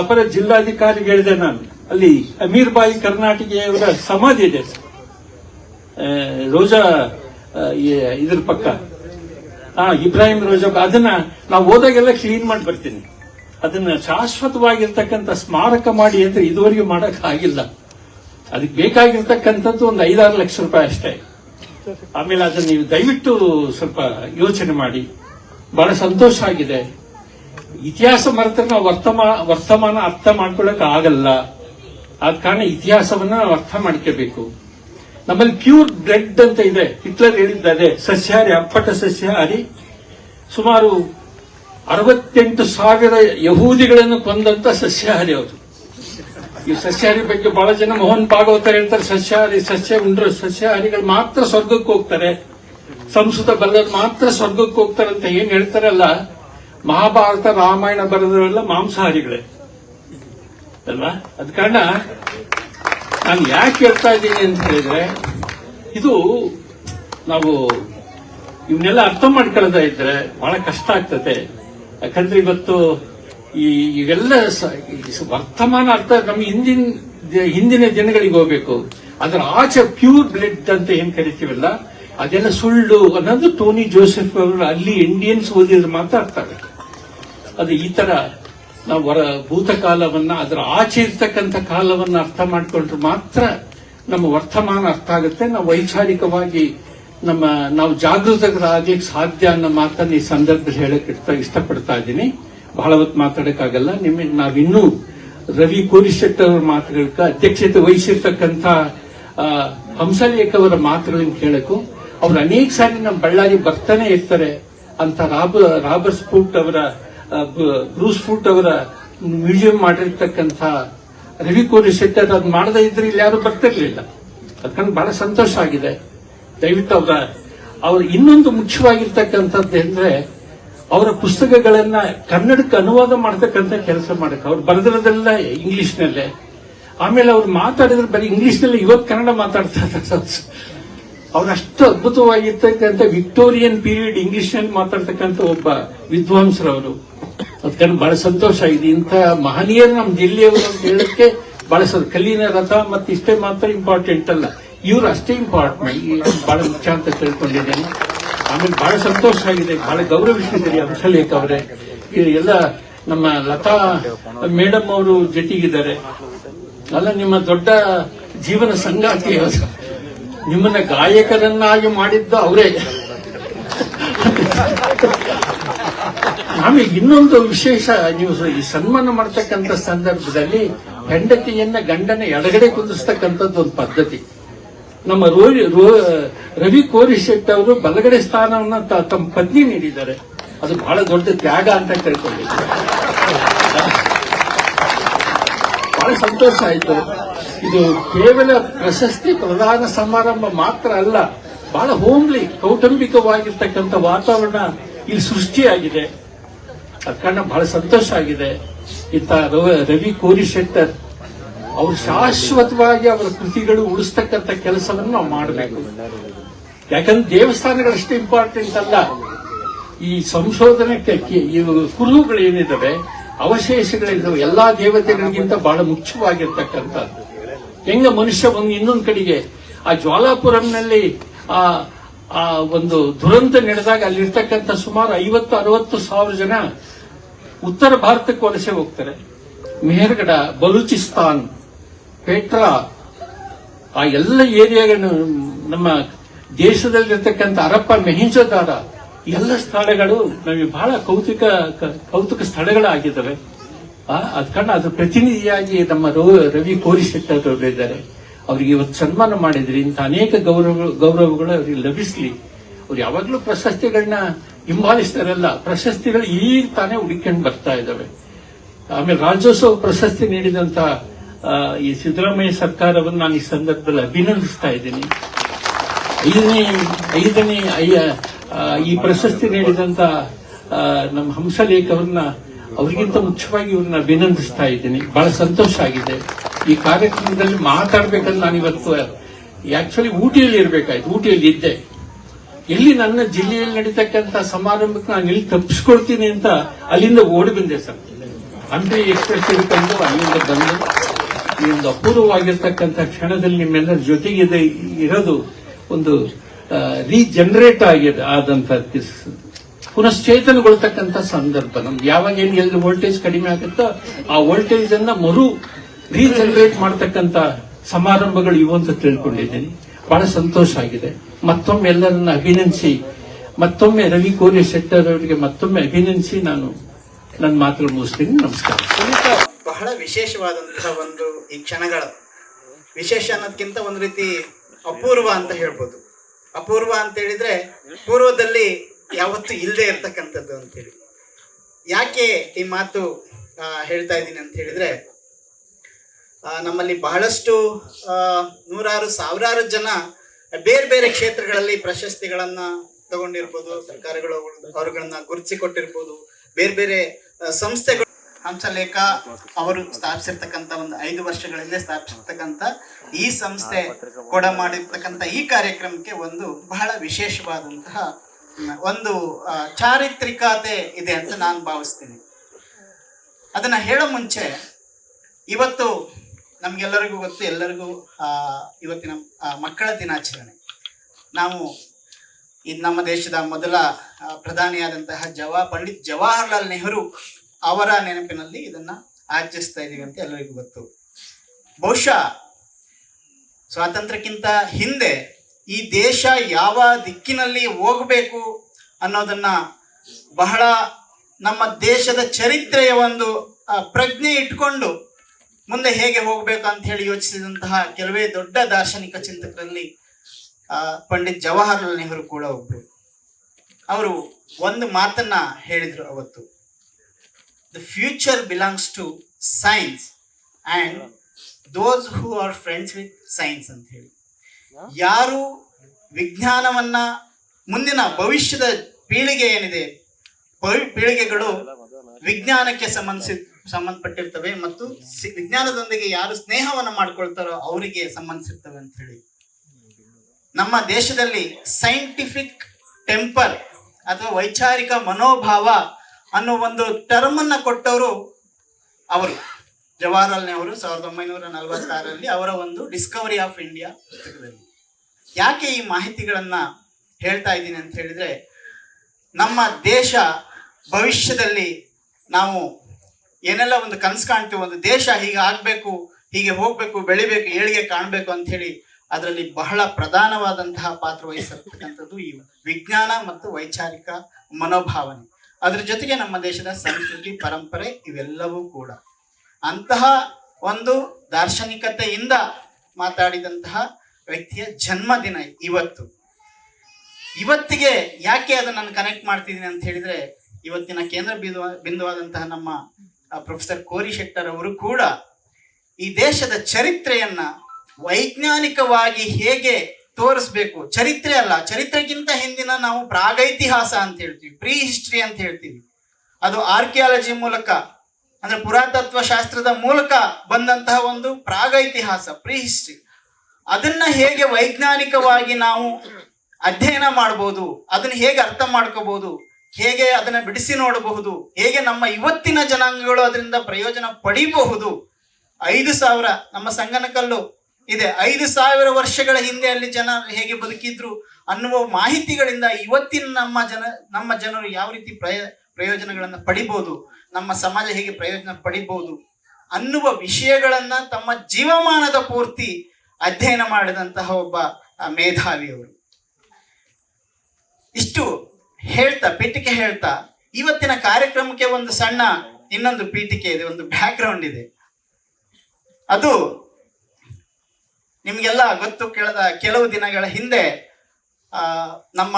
ಅಪರ ಜಿಲ್ಲಾಧಿಕಾರಿಗೆ ಹೇಳಿದೆ ನಾನು. ಅಲ್ಲಿ ಅಮೀರ್ ಬಾಯಿ ಕರ್ನಾಟಕಿಯವರ ಸಮಾಧಿ ಇದೆ ಆ, ರೋಜಾ ಇದ್ರ ಪಕ್ಕ. ಹಾ ಇಬ್ರಾಹಿಂ ರೋಜಾ ಅದನ್ನ ನಾವು ಹೋದಾಗೆಲ್ಲ ಕ್ಲೀನ್ ಮಾಡಿ ಬರ್ತೀನಿ. ಅದನ್ನ ಶಾಶ್ವತವಾಗಿರ್ತಕ್ಕಂಥ ಸ್ಮಾರಕ ಮಾಡಿ ಅಂದ್ರೆ ಇದುವರೆಗೂ ಮಾಡಕ್ ಆಗಿಲ್ಲ. ಅದಕ್ಕೆ ಬೇಕಾಗಿರ್ತಕ್ಕಂಥದ್ದು ಒಂದು ಐದಾರು ಲಕ್ಷ ರೂಪಾಯಿ ಅಷ್ಟೇ. ಆಮೇಲೆ ಅದನ್ನ ನೀವು ದಯವಿಟ್ಟು ಸ್ವಲ್ಪ ಯೋಚನೆ ಮಾಡಿ. ಬಹಳ ಸಂತೋಷ ಆಗಿದೆ. ಇತಿಹಾಸ ಮರೆತರೆ ನಾವು ವರ್ತಮಾನ ವರ್ತಮಾನ ಅರ್ಥ ಮಾಡ್ಕೊಳಕ್ ಆಗಲ್ಲ. ಆದ ಕಾರಣ ಇತಿಹಾಸವನ್ನ ಅರ್ಥ ಮಾಡ್ಕೋಬೇಕು. ನಮ್ಮಲ್ಲಿ ಪ್ಯೂರ್ ಬ್ಲಡ್ ಅಂತ ಇದೆ. ಹಿಟ್ಲರ್ ಹೇಳಿದ್ದಾರೆ, ಸಸ್ಯಹಾರಿ, ಅಪ್ಪಟ ಸಸ್ಯಾಹಾರಿ. ಸುಮಾರು ಅರವತ್ತೆಂಟು ಸಾವಿರ ಯಹೂದಿಗಳನ್ನು ಕೊಂದಂತ ಸಸ್ಯಹಾರಿ ಅವರು ಈ ಸಸ್ಯಹಾರಿ ಬಗ್ಗೆ ಬಹಳ ಜನ ಮೋಹನ್ ಭಾಗವತ ಹೇಳ್ತಾರೆ, ಸಸ್ಯಹಾರಿ, ಸಸ್ಯ ಉಂಡ್ರ, ಸಸ್ಯಹಾರಿಗಳು ಮಾತ್ರ ಸ್ವರ್ಗಕ್ಕೆ ಹೋಗ್ತಾರೆ. ಸಂಸ್ಕೃತ ಬರೆದ ಮಾತ್ರ ಸ್ವರ್ಗಕ್ಕೆ ಹೋಗ್ತಾರೆ ಅಂತ ಏನ್ ಹೇಳ್ತಾರಲ್ಲ, ಮಹಾಭಾರತ, ರಾಮಾಯಣ ಬರೆದವರೆಲ್ಲ ಮಾಂಸಾಹಾರಿಗಳೇ. ಅಲ್ವಾ? ಅದ ಕಾರಣ ನಾನು ಯಾಕೆ ಹೇಳ್ತಾ ಇದ್ದೀನಿ ಅಂತ ಹೇಳಿದ್ರೆ, ಇದು ನಾವು ಇವನ್ನೆಲ್ಲ ಅರ್ಥ ಮಾಡ್ಕೊಳ್ಳದ ಇದ್ರೆ ಬಹಳ ಕಷ್ಟ ಆಗ್ತದೆ. ಯಾಕಂದ್ರೆ ಇವತ್ತು ಈ ಇವೆಲ್ಲ ವರ್ತಮಾನ ಅರ್ಥ ನಮ್ಮ ಹಿಂದಿನ ಹಿಂದಿನ ದಿನಗಳಿಗೆ ಹೋಗ್ಬೇಕು. ಅದರ ಆಚೆ ಪ್ಯೂರ್ ಬ್ಲಡ್ ಅಂತ ಏನ್ ಕರಿತೀವಲ್ಲ, ಅದೆಲ್ಲ ಸುಳ್ಳು ಅನ್ನೋದು ಟೋನಿ ಜೋಸೆಫ್ ಅವರು ಅಲ್ಲಿ ಇಂಡಿಯನ್ಸ್ ಓದಿದ್ರೆ ಮಾತ್ರ ಅರ್ಥ ಆಗುತ್ತೆ. ಅದು ಈ ತರ ನಾವು ವರ ಭೂತಕಾಲವನ್ನ ಅದರ ಆಚೆ ಇರ್ತಕ್ಕಂಥ ಕಾಲವನ್ನ ಅರ್ಥ ಮಾಡಿಕೊಂಡ್ರೆ ಮಾತ್ರ ನಮ್ಮ ವರ್ತಮಾನ ಅರ್ಥ ಆಗುತ್ತೆ. ನಾವು ವೈಚಾರಿಕವಾಗಿ ನಮ್ಮ, ನಾವು ಜಾಗೃತರಾಗ್ಲಿಕ್ಕೆ ಸಾಧ್ಯ ಅನ್ನೋ ಮಾತನ್ನ ಈ ಸಂದರ್ಭದಲ್ಲಿ ಹೇಳಕ್ ಇಷ್ಟ- ಇಷ್ಟಪಡ್ತಾ ಇದ್ದೀನಿ. ಬಹಳ ಹೊತ್ತು ಮಾತಾಡಕ್ಕಾಗಲ್ಲ. ನಿಮ್ಮ ನಾವಿನ್ನೂ ರವಿ ಕೋರಿಶೆಟ್ಟಿ ಅವರ ಮಾತುಗಳ ಅಧ್ಯಕ್ಷತೆ ವಹಿಸಿರ್ತಕ್ಕಂಥ ಹಂಸಲೇಖ ಅವರ ಮಾತುಗಳನ್ನು ಕೇಳಕ್ಕೂ ಅವ್ರು ಅನೇಕ ಸಾರಿ ನಮ್ಮ ಬಳ್ಳಾರಿ ಬರ್ತಾನೆ ಇರ್ತಾರೆ. ಅಂತ ರಾಬ ಸ್ಪೂಟ್ ಅವರ ಬ್ರೂಸ್ ಫುಟ್ ಅವರ ಮ್ಯೂಸಿಯಂ ಮಾಡಿರ್ತಕ್ಕಂಥ ರವಿ ಕೋರಿ ಸೆಟ್ ಅದು ಮಾಡದೇ ಇದ್ರೆ ಇಲ್ಲಿ ಯಾರು ಬರ್ತಿರ್ಲಿಲ್ಲ. ಅದಕ್ಕೆ ಬಹಳ ಸಂತೋಷ ಆಗಿದೆ. ದಯವಿಟ್ಟು ಅವರ, ಅವ್ರ ಇನ್ನೊಂದು ಮುಖ್ಯವಾಗಿರ್ತಕ್ಕಂಥದ್ದು ಅಂದ್ರೆ ಅವರ ಪುಸ್ತಕಗಳನ್ನ ಕನ್ನಡಕ್ಕೆ ಅನುವಾದ ಮಾಡತಕ್ಕಂಥ ಕೆಲಸ ಮಾಡಕ್ಕೆ. ಅವ್ರು ಬರೆದಿರೋದೆಲ್ಲ ಇಂಗ್ಲಿಷ್ನಲ್ಲೇ ಆಮೇಲೆ ಅವ್ರು ಮಾತಾಡಿದ್ರೆ ಬರೀ ಇಂಗ್ಲಿಷ್ನಲ್ಲಿ ಇವತ್ತು ಕನ್ನಡ ಮಾತಾಡ್ತಾ ಇದ್ದಾರೆ. ಅವ್ರು ಅಷ್ಟು ಅದ್ಭುತವಾಗಿರ್ತಕ್ಕಂಥ ವಿಕ್ಟೋರಿಯನ್ ಪೀರಿಯಡ್ ಇಂಗ್ಲಿಷ್ನಲ್ಲಿ ಮಾತಾಡ್ತಕ್ಕಂಥ ಒಬ್ಬ ವಿದ್ವಾಂಸರವರು. ಅದಕ್ಕೆ ಬಹಳ ಸಂತೋಷ ಇದೆ ಇಂಥ ಮಹನೀಯರು ನಮ್ಮ ಜಿಲ್ಲೆಯವರು ಅಂತ ಹೇಳಕ್ಕೆ ಬಹಳ ಕಲ್ಲಿನ ರಥ ಮತ್ತೆ ಇಷ್ಟೇ ಮಾತ್ರ ಇಂಪಾರ್ಟೆಂಟ್ ಅಲ್ಲ. ಇವರು ಅಷ್ಟೇ ಇಂಪಾರ್ಟೆಂಟ್ ಬಹಳ ಮುಖ್ಯ ಅಂತ ತಿಳ್ಕೊಂಡಿದ್ದೇನೆ. ಆಮೇಲೆ ಬಹಳ ಸಂತೋಷ ಆಗಿದೆ. ಬಹಳ ಗೌರವಿಸಿದ್ದೀರಿ ಅಂಶಲೇಖ ಅವರೇ. ಎಲ್ಲ ನಮ್ಮ ಲತಾ ಮೇಡಮ್ ಅವರು ಜೊತೆಗಿದ್ದಾರೆ. ಅಲ್ಲ, ನಿಮ್ಮ ದೊಡ್ಡ ಜೀವನ ಸಂಗಾತಿ. ನಿಮ್ಮನ್ನ ಗಾಯಕರನ್ನಾಗಿ ಮಾಡಿದ್ದು ಅವರೇ. ಆಮೇಲೆ ಇನ್ನೊಂದು ವಿಶೇಷ, ನೀವು ಈ ಸನ್ಮಾನ ಮಾಡ್ತಕ್ಕಂಥ ಸಂದರ್ಭದಲ್ಲಿ ಹೆಂಡತಿಯನ್ನ ಗಂಡನ ಎಡಗಡೆ ಕುಂದಿಸ್ತಕ್ಕಂಥದ್ದು ಒಂದು ಪದ್ಧತಿ. ನಮ್ಮ ರೋ- ರವಿ ಕೋರಿಶೆಟ್ಟಿ ಅವರು ಬಲಗಡೆ ಸ್ಥಾನವನ್ನ ತಮ್ಮ ಪತ್ನಿ ನೀಡಿದ್ದಾರೆ. ಅದು ಬಹಳ ದೊಡ್ಡ ತ್ಯಾಗ ಅಂತ ಕೇಳ್ಕೊಂಡಿದ್ದಾರೆ ಬಹಳ ಸಂತೋಷ ಆಯ್ತು. ಇದು ಕೇವಲ ಪ್ರಶಸ್ತಿ ಪ್ರದಾನ ಸಮಾರಂಭ ಮಾತ್ರ ಅಲ್ಲ, ಬಹಳ ಹೋಮ್ಲಿ ಕೌಟುಂಬಿಕವಾಗಿರ್ತಕ್ಕಂಥ ವಾತಾವರಣ ಇಲ್ಲಿ ಸೃಷ್ಟಿಯಾಗಿದೆ. ಅದ ಕಾರಣ ಬಹಳ ಸಂತೋಷ ಆಗಿದೆ. ಇಂಥ ರವಿ ಕೋರಿ ಶೆಟ್ಟರ್ ಅವರು ಶಾಶ್ವತವಾಗಿ ಅವರ ಕೃತಿಗಳು ಉಳಿಸ್ತಕ್ಕಂಥ ಕೆಲಸವನ್ನು ನಾವು ಮಾಡಬೇಕು. ಯಾಕಂದ್ರೆ ದೇವಸ್ಥಾನಗಳಷ್ಟು ಇಂಪಾರ್ಟೆಂಟ್ ಅಲ್ಲ. ಈ ಸಂಶೋಧನೆ ಇವು ಕುರುಹುಗಳು ಏನಿದಾವೆ ಅವಶೇಷಗಳಿದ್ದಾವೆ ಎಲ್ಲಾ ದೇವತೆಗಳಿಗಿಂತ ಬಹಳ ಮುಖ್ಯವಾಗಿರ್ತಕ್ಕಂಥದ್ದು. ಹೆಂಗ ಮನುಷ್ಯ ಬಂದು ಇನ್ನೊಂದು ಕಡೆಗೆ ಆ ಜ್ವಾಲಾಪುರಂನಲ್ಲಿ ಆ ಆ ಒಂದು ದುರಂತ ನಡೆದಾಗ ಅಲ್ಲಿರ್ತಕ್ಕಂಥ ಸುಮಾರು ಐವತ್ತು, ಅರವತ್ತು ಸಾವಿರ ಜನ ಉತ್ತರ ಭಾರತಕ್ಕೆ ವಲಸೆ ಹೋಗ್ತಾರೆ. ಮೆಹರ್ಗಡ, ಬಲೂಚಿಸ್ತಾನ್, ಪೇಟ್ರಾ, ಆ ಎಲ್ಲ ಏರಿಯಾಗಳನ್ನು ನಮ್ಮ ದೇಶದಲ್ಲಿರ್ತಕ್ಕಂಥ ಅರಪ್ಪ ಮೆಹಿಂಜದಾರ, ಎಲ್ಲ ಸ್ಥಳಗಳು ನಮಗೆ ಬಹಳ ಕೌತುಕ ಕೌತುಕ ಸ್ಥಳಗಳಾಗಿದ್ದಾವೆ. ಆ, ಅದ್ ಪ್ರತಿನಿಧಿಯಾಗಿ ನಮ್ಮ ರವಿ ಕೋರಿಶೆಟ್ಟರ್ ಅವರು ಇದ್ದಾರೆ. ಅವ್ರಿಗೆ ಇವತ್ತು ಸನ್ಮಾನ ಮಾಡಿದ್ರಿ. ಇಂಥ ಅನೇಕ ಗೌರವ ಗೌರವಗಳು ಅವರಿಗೆ ಲಭಿಸ್ಲಿ. ಅವ್ರು ಯಾವಾಗ್ಲೂ ಪ್ರಶಸ್ತಿಗಳನ್ನ ಹಿಂಬಾಲಿಸ್ತಾರಲ್ಲ ಪ್ರಶಸ್ತಿಗಳು ಈಗ ತಾನೇ ಹುಡುಕೊಂಡು ಬರ್ತಾ ಇದ್ದಾವೆ ಆಮೇಲೆ ರಾಜ್ಯೋತ್ಸವ ಪ್ರಶಸ್ತಿ ನೀಡಿದಂತ ಈ ಸಿದ್ದರಾಮಯ್ಯ ಸರ್ಕಾರವನ್ನು ನಾನು ಈ ಸಂದರ್ಭದಲ್ಲಿ ಅಭಿನಂದಿಸ್ತಾ ಇದ್ದೀನಿ. ಐದನೇ ಐದನೇ ಈ ಪ್ರಶಸ್ತಿ ನೀಡಿದಂತ ನಮ್ಮ ಹಂಸಲೇಖ ಅವ್ರನ್ನ ಅವರಿಗಿಂತ ಮುಖ್ಯವಾಗಿ ಇವ್ರನ್ನ ಅಭಿನಂದಿಸ್ತಾ ಇದ್ದೀನಿ. ಬಹಳ ಸಂತೋಷ ಆಗಿದೆ. ಈ ಕಾರ್ಯಕ್ರಮದಲ್ಲಿ ಮಾತಾಡ್ಬೇಕಂತ ನಾನು ಇವತ್ತು ಆಕ್ಚುಲಿ ಊಟಿಯಲ್ಲಿ ಇರ್ಬೇಕಾಯ್ತು. ಊಟಿಯಲ್ಲಿ ಇದ್ದೆ. ಎಲ್ಲಿ ನನ್ನ ಜಿಲ್ಲೆಯಲ್ಲಿ ನಡೀತಕ್ಕಂಥ ಸಮಾರಂಭಕ್ಕೆ ನಾನು ಇಲ್ಲಿ ತಪ್ಪಿಸ್ಕೊಳ್ತೀನಿ ಅಂತ ಅಲ್ಲಿಂದ ಓಡಿ ಬಂದೆ ಸರ್. ಅಂದ್ರೆ ಎಕ್ಸ್ಪ್ರೆಸ್ ಹಿಡ್ಕೊಂಡು ಅಲ್ಲಿಂದ ಬಂದು ಈ ಒಂದು ಅಪೂರ್ವವಾಗಿರ್ತಕ್ಕಂಥ ಕ್ಷಣದಲ್ಲಿ ನಿಮ್ಮೆಲ್ಲರ ಜೊತೆಗಿದೆ, ಇರೋದು ಒಂದು ರೀಜನರೇಟ್ ಆಗಿದೆ ಆದಂತ ಪುನಶ್ಚೇತನಗೊಳ್ತಕ್ಕಂಥ ಸಂದರ್ಭ. ನಮ್ದು ಯಾವಾಗ ಏನು ಎಲ್ಲಿ ವೋಲ್ಟೇಜ್ ಕಡಿಮೆ ಆಗುತ್ತೋ ಆ ವೋಲ್ಟೇಜ್ ಅನ್ನ ಮರು ರೀಜನರೇಟ್ ಮಾಡ್ತಕ್ಕಂಥ ಸಮಾರಂಭಗಳು ಇವು ಅಂತ ತಿಳ್ಕೊಂಡಿದ್ದೀನಿ. ಬಹಳ ಸಂತೋಷ ಆಗಿದೆ. ಮತ್ತೊಮ್ಮೆ ಎಲ್ಲರನ್ನ ಅಭಿನಂದಿಸಿ, ಮತ್ತೊಮ್ಮೆ ರವಿ ಕೋರಿ ಶೆಟ್ಟರ್ ಅವರಿಗೆ ಮತ್ತೊಮ್ಮೆ ಅಭಿನಂದಿಸಿ ನಾನು ನನ್ನ ಮಾತುಗಳು ಮುಗಿಸ್ತೀನಿ. ನಮಸ್ಕಾರ. ಬಹಳ ವಿಶೇಷವಾದಂತಹ ಒಂದು ಈ ಕ್ಷಣಗಳು. ವಿಶೇಷ ಅನ್ನೋದಕ್ಕಿಂತ ಒಂದು ರೀತಿ ಅಪೂರ್ವ ಅಂತ ಹೇಳ್ಬೋದು. ಅಪೂರ್ವ ಅಂತ ಹೇಳಿದ್ರೆ ಪೂರ್ವದಲ್ಲಿ ಯಾವತ್ತೂ ಇಲ್ಲದೆ ಇರ್ತಕ್ಕಂಥದ್ದು ಅಂತೇಳಿ. ಯಾಕೆ ಈ ಮಾತು ಹೇಳ್ತಾ ಇದ್ದೀನಿ ಅಂತ ಹೇಳಿದ್ರೆ ನಮ್ಮಲ್ಲಿ ಬಹಳಷ್ಟು ನೂರಾರು, ಸಾವಿರಾರು ಜನ ಬೇರೆ ಬೇರೆ ಕ್ಷೇತ್ರಗಳಲ್ಲಿ ಪ್ರಶಸ್ತಿಗಳನ್ನ ತಗೊಂಡಿರ್ಬೋದು, ಸರ್ಕಾರಗಳು ಅವರುಗಳನ್ನ ಗುರುತಿಸಿಕೊಟ್ಟಿರ್ಬೋದು, ಬೇರೆ ಬೇರೆ ಸಂಸ್ಥೆಗಳು. ಹಂಸಲೇಖ ಅವರು ಸ್ಥಾಪಿಸಿರ್ತಕ್ಕಂಥ ಒಂದು ಐದು ವರ್ಷಗಳಿಂದ ಸ್ಥಾಪಿಸಿರ್ತಕ್ಕಂಥ ಈ ಸಂಸ್ಥೆ ಕೊಡ ಮಾಡಿರ್ತಕ್ಕಂಥ ಈ ಕಾರ್ಯಕ್ರಮಕ್ಕೆ ಒಂದು ಬಹಳ ವಿಶೇಷವಾದಂತಹ ಒಂದು ಚಾರಿತ್ರಿಕತೆ ಇದೆ ಅಂತ ನಾನು ಭಾವಿಸ್ತೀನಿ. ಅದನ್ನು ಹೇಳೋ ಮುಂಚೆ, ಇವತ್ತು ನಮಗೆಲ್ಲರಿಗೂ ಗೊತ್ತು, ಎಲ್ಲರಿಗೂ ಇವತ್ತಿನ ಮಕ್ಕಳ ದಿನಾಚರಣೆ. ನಾವು ಈ ನಮ್ಮ ದೇಶದ ಮೊದಲ ಪ್ರಧಾನಿಯಾದಂತಹ ಜವಾ, ಪಂಡಿತ್ ಜವಾಹರ್ಲಾಲ್ ನೆಹರು ಅವರ ನೆನಪಿನಲ್ಲಿ ಇದನ್ನ ಆಚರಿಸ್ತಾ ಇದ್ದೀವಿ ಅಂತ ಎಲ್ಲರಿಗೂ ಗೊತ್ತು. ಬಹುಶಃ ಸ್ವಾತಂತ್ರ್ಯಕ್ಕಿಂತ ಹಿಂದೆ ಈ ದೇಶ ಯಾವ ದಿಕ್ಕಿನಲ್ಲಿ ಹೋಗಬೇಕು ಅನ್ನೋದನ್ನ ಬಹಳ ನಮ್ಮ ದೇಶದ ಚರಿತ್ರೆಯ ಒಂದು ಪ್ರಜ್ಞೆ ಇಟ್ಕೊಂಡು ಮುಂದೆ ಹೇಗೆ ಹೋಗ್ಬೇಕು ಅಂತ ಹೇಳಿ ಯೋಚಿಸಿದಂತಹ ಕೆಲವೇ ದೊಡ್ಡ ದಾರ್ಶನಿಕ ಚಿಂತಕರಲ್ಲಿ ಪಂಡಿತ್ ಜವಾಹರ್ಲಾಲ್ ನೆಹರು ಕೂಡ ಒಬ್ರು. ಅವರು ಒಂದು ಮಾತನ್ನ ಹೇಳಿದ್ರು ಅವತ್ತು. The future belongs to science and those who are friends with science ಅಂತ ಹೇಳಿ. ಯಾರು ವಿಜ್ಞಾನವನ್ನ ಮುಂದಿನ ಭವಿಷ್ಯದ ಪೀಳಿಗೆ ಏನಿದೆ? ಪೀಳಿಗೆಗಳು ವಿಜ್ಞಾನಕ್ಕೆ ಸಂಬಂಧಿಸಿ, ಸಂಬಂಧಪಟ್ಟಿರ್ತವೆ ಮತ್ತು ವಿಜ್ಞಾನದೊಂದಿಗೆ ಯಾರು ಸ್ನೇಹವನ್ನ ಮಾಡ್ಕೊಳ್ತಾರೋ ಅವರಿಗೆ ಸಂಬಂಧಿಸಿರ್ತವೆ ಅಂತ ಹೇಳಿ. ನಮ್ಮ ದೇಶದಲ್ಲಿ ಸೈಂಟಿಫಿಕ್ ಟೆಂಪರ್ ಅಥವಾ ವೈಚಾರಿಕ ಮನೋಭಾವ ಅನ್ನೋ ಒಂದು ಟರ್ಮ್ ಅನ್ನ ಕೊಟ್ಟವರು ಅವರು. ಜವಾಹರ್ಲಾಲ್ ನೆಹರು ಸಾವಿರದ ಒಂಬೈನೂರ ನಲವತ್ತಾರರಲ್ಲಿ ಅವರ ಒಂದು ಡಿಸ್ಕವರಿ ಆಫ್ ಇಂಡಿಯಾ ಪುಸ್ತಕದಲ್ಲಿ. ಯಾಕೆ ಈ ಮಾಹಿತಿಗಳನ್ನು ಹೇಳ್ತಾ ಇದ್ದೀನಿ ಅಂತ ಹೇಳಿದ್ರೆ, ನಮ್ಮ ದೇಶ ಭವಿಷ್ಯದಲ್ಲಿ ನಾವು ಏನೆಲ್ಲ ಒಂದು ಕನಸು ಕಾಣ್ತೀವಿ, ಒಂದು ದೇಶ ಹೀಗೆ ಆಗಬೇಕು, ಹೀಗೆ ಹೋಗಬೇಕು, ಬೆಳಿಬೇಕು, ಏಳಿಗೆ ಕಾಣಬೇಕು ಅಂತ ಹೇಳಿ ಅದರಲ್ಲಿ ಬಹಳ ಪ್ರಧಾನವಾದಂತಹ ಪಾತ್ರ ವಹಿಸಿರ್ತಕ್ಕಂಥದ್ದು ಈ ವಿಜ್ಞಾನ ಮತ್ತು ವೈಚಾರಿಕ ಮನೋಭಾವನೆ. ಅದ್ರ ಜೊತೆಗೆ ನಮ್ಮ ದೇಶದ ಸಂಸ್ಕೃತಿ, ಪರಂಪರೆ ಇವೆಲ್ಲವೂ ಕೂಡ. ಅಂತಹ ಒಂದು ದಾರ್ಶನಿಕತೆಯಿಂದ ಮಾತಾಡಿದಂತಹ ವ್ಯಕ್ತಿಯ ಜನ್ಮದಿನ ಇವತ್ತು. ಇವತ್ತಿಗೆ ಯಾಕೆ ಅದನ್ನು ನಾನು ಕನೆಕ್ಟ್ ಮಾಡ್ತಿದ್ದೀನಿ ಅಂತ ಹೇಳಿದ್ರೆ, ಇವತ್ತಿನ ಕೇಂದ್ರ ಬಿಂದು, ಬಿಂದುವಾದಂತಹ ನಮ್ಮ ಪ್ರೊಫೆಸರ್ ಕೋರಿ ಶೆಟ್ಟರ್ ಅವರು ಕೂಡ ಈ ದೇಶದ ಚರಿತ್ರೆಯನ್ನ ವೈಜ್ಞಾನಿಕವಾಗಿ ಹೇಗೆ ತೋರಿಸ್ಬೇಕು? ಚರಿತ್ರೆ ಅಲ್ಲ, ಚರಿತ್ರೆಗಿಂತ ಹಿಂದಿನ ನಾವು ಪ್ರಾಗೈತಿಹಾಸ ಅಂತ ಹೇಳ್ತೀವಿ, ಪ್ರೀ ಹಿಸ್ಟ್ರಿ ಅಂತ ಹೇಳ್ತೀವಿ. ಅದು ಆರ್ಕಿಯಾಲಜಿ ಮೂಲಕ ಅಂದ್ರೆ ಪುರಾತತ್ವ ಶಾಸ್ತ್ರದ ಮೂಲಕ ಬಂದಂತಹ ಒಂದು ಪ್ರಾಗೈತಿಹಾಸ ಪ್ರೀ ಹಿಸ್ಟ್ರಿ ಅದನ್ನ ಹೇಗೆ ವೈಜ್ಞಾನಿಕವಾಗಿ ನಾವು ಅಧ್ಯಯನ ಮಾಡಬಹುದು ಅದನ್ನ ಹೇಗೆ ಅರ್ಥ ಮಾಡ್ಕೋಬಹುದು ಹೇಗೆ ಅದನ್ನ ಬಿಡಿಸಿ ನೋಡಬಹುದು, ಹೇಗೆ ನಮ್ಮ ಇವತ್ತಿನ ಜನಾಂಗಗಳು ಅದರಿಂದ ಪ್ರಯೋಜನ ಪಡಿಬಹುದು. ಐದು ಸಾವಿರ, ನಮ್ಮ ಸಂಗನಕಲ್ಲು ಇದೆ. ಐದು ಸಾವಿರ ವರ್ಷಗಳ ಹಿಂದೆ ಅಲ್ಲಿ ಜನ ಹೇಗೆ ಬದುಕಿದ್ರು ಅನ್ನುವ ಮಾಹಿತಿಗಳಿಂದ ಇವತ್ತಿನ ನಮ್ಮ ಜನ, ನಮ್ಮ ಜನರು ಯಾವ ರೀತಿ ಪ್ರಯ ಪ್ರಯೋಜನಗಳನ್ನ ಪಡಿಬಹುದು ನಮ್ಮ ಸಮಾಜ ಹೇಗೆ ಪ್ರಯೋಜನ ಪಡಿಬಹುದು ಅನ್ನುವ ವಿಷಯಗಳನ್ನ ತಮ್ಮ ಜೀವಮಾನದ ಪೂರ್ತಿ ಅಧ್ಯಯನ ಮಾಡಿದಂತಹ ಒಬ್ಬ ಮೇಧಾವಿಯವರು ಇಷ್ಟು ಹೇಳ್ತಾ, ಪೀಠಿಕೆ ಹೇಳ್ತಾ, ಇವತ್ತಿನ ಕಾರ್ಯಕ್ರಮಕ್ಕೆ ಒಂದು ಸಣ್ಣ ಇನ್ನೊಂದು ಪೀಠಿಕೆ ಇದೆ, ಒಂದು ಬ್ಯಾಕ್ ಗ್ರೌಂಡ್ ಇದೆ. ಅದು ನಿಮಗೆಲ್ಲ ಗೊತ್ತು, ಕೇಳದ ಕೆಲವು ದಿನಗಳ ಹಿಂದೆ ನಮ್ಮ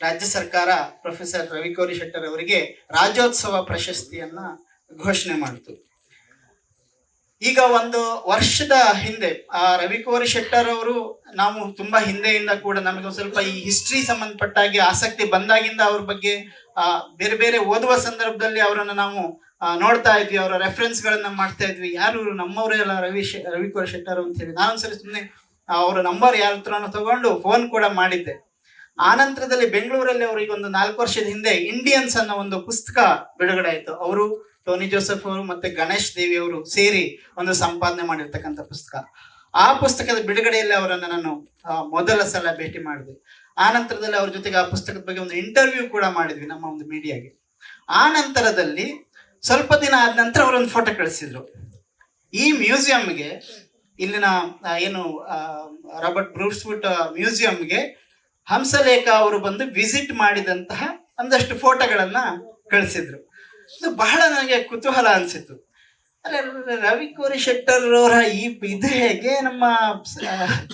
ರಾಜ್ಯ ಸರ್ಕಾರ ಪ್ರೊಫೆಸರ್ ರವಿಕೋರಿ ಶೆಟ್ಟರ್ ಅವರಿಗೆ ರಾಜ್ಯೋತ್ಸವ ಪ್ರಶಸ್ತಿಯನ್ನ ಘೋಷಣೆ ಮಾಡಿತು. ಈಗ ಒಂದು ವರ್ಷದ ಹಿಂದೆ, ಆ ರವಿಕೋರಿ ಶೆಟ್ಟರ್ ಅವರು ನಾವು ತುಂಬಾ ಹಿಂದೆಯಿಂದ ಕೂಡ ನಮಗೆ ಸ್ವಲ್ಪ ಈ ಹಿಸ್ಟ್ರಿ ಸಂಬಂಧಪಟ್ಟಾಗಿ ಆಸಕ್ತಿ ಬಂದಾಗಿಂದ ಅವ್ರ ಬಗ್ಗೆ ಬೇರೆ ಬೇರೆ ಓದುವ ಸಂದರ್ಭದಲ್ಲಿ ಅವರನ್ನು ನಾವು ನೋಡ್ತಾ ಇದ್ವಿ, ಅವರ ರೆಫರೆನ್ಸ್ ಗಳನ್ನ ಮಾಡ್ತಾ ಇದ್ವಿ. ಯಾರು? ನಮ್ಮವರೇ ಅಲ್ಲ ರವಿ ರವಿಕೋರಿ ಶೆಟ್ಟರ್ ಅಂತ ಹೇಳಿ. ನಾನೊಂದ್ಸರಿ ಸುಮ್ಮನೆ ಅವರ ನಂಬರ್ ಯಾರ ಹತ್ರನೂ ತಗೊಂಡು ಫೋನ್ ಕೂಡ ಮಾಡಿದ್ದೆ. ಆ ನಂತರದಲ್ಲಿ ಬೆಂಗಳೂರಲ್ಲಿ ಅವರಿಗೆ ಒಂದು ನಾಲ್ಕು ವರ್ಷದ ಹಿಂದೆ ಇಂಡಿಯನ್ಸ್ ಅನ್ನೋ ಒಂದು ಪುಸ್ತಕ ಬಿಡುಗಡೆ ಆಯಿತು. ಅವರು ಟೋನಿ ಜೋಸೆಫ್ ಅವರು ಮತ್ತೆ ಗಣೇಶ್ ದೇವಿ ಅವರು ಸೇರಿ ಒಂದು ಸಂಪಾದನೆ ಮಾಡಿರ್ತಕ್ಕಂಥ ಪುಸ್ತಕ. ಆ ಪುಸ್ತಕದ ಬಿಡುಗಡೆಯಲ್ಲಿ ಅವರನ್ನು ನಾನು ಮೊದಲ ಸಲ ಭೇಟಿ ಮಾಡಿದೆ. ಆ ನಂತರದಲ್ಲಿ ಅವ್ರ ಜೊತೆಗೆ ಆ ಪುಸ್ತಕದ ಬಗ್ಗೆ ಒಂದು ಇಂಟರ್ವ್ಯೂ ಕೂಡ ಮಾಡಿದ್ವಿ ನಮ್ಮ ಒಂದು ಮೀಡಿಯಾಗೆ ಆ ನಂತರದಲ್ಲಿ ಸ್ವಲ್ಪ ದಿನ ಆದ ನಂತರ ಅವರೊಂದು ಫೋಟೋ ಕಳಿಸಿದ್ರು. ಈ ಮ್ಯೂಸಿಯಂಗೆ ಇಲ್ಲಿನ ಏನು ರಾಬರ್ಟ್ ಬ್ರೂಸ್ವುಡ್ ಮ್ಯೂಸಿಯಂಗೆ ಹಂಸಲೇಖ ಅವರು ಬಂದು ವಿಸಿಟ್ ಮಾಡಿದಂತಹ ಒಂದಷ್ಟು ಫೋಟೋಗಳನ್ನ ಕಳಿಸಿದ್ರು. ಇದು ಬಹಳ ನನಗೆ ಕುತೂಹಲ ಅನಿಸಿತು ಅಲ್ಲ ರವಿ ಕೋರಿ ಶೆಟ್ಟರ್ ಅವರ ಈ ಇದು ಹೇಗೆ ನಮ್ಮ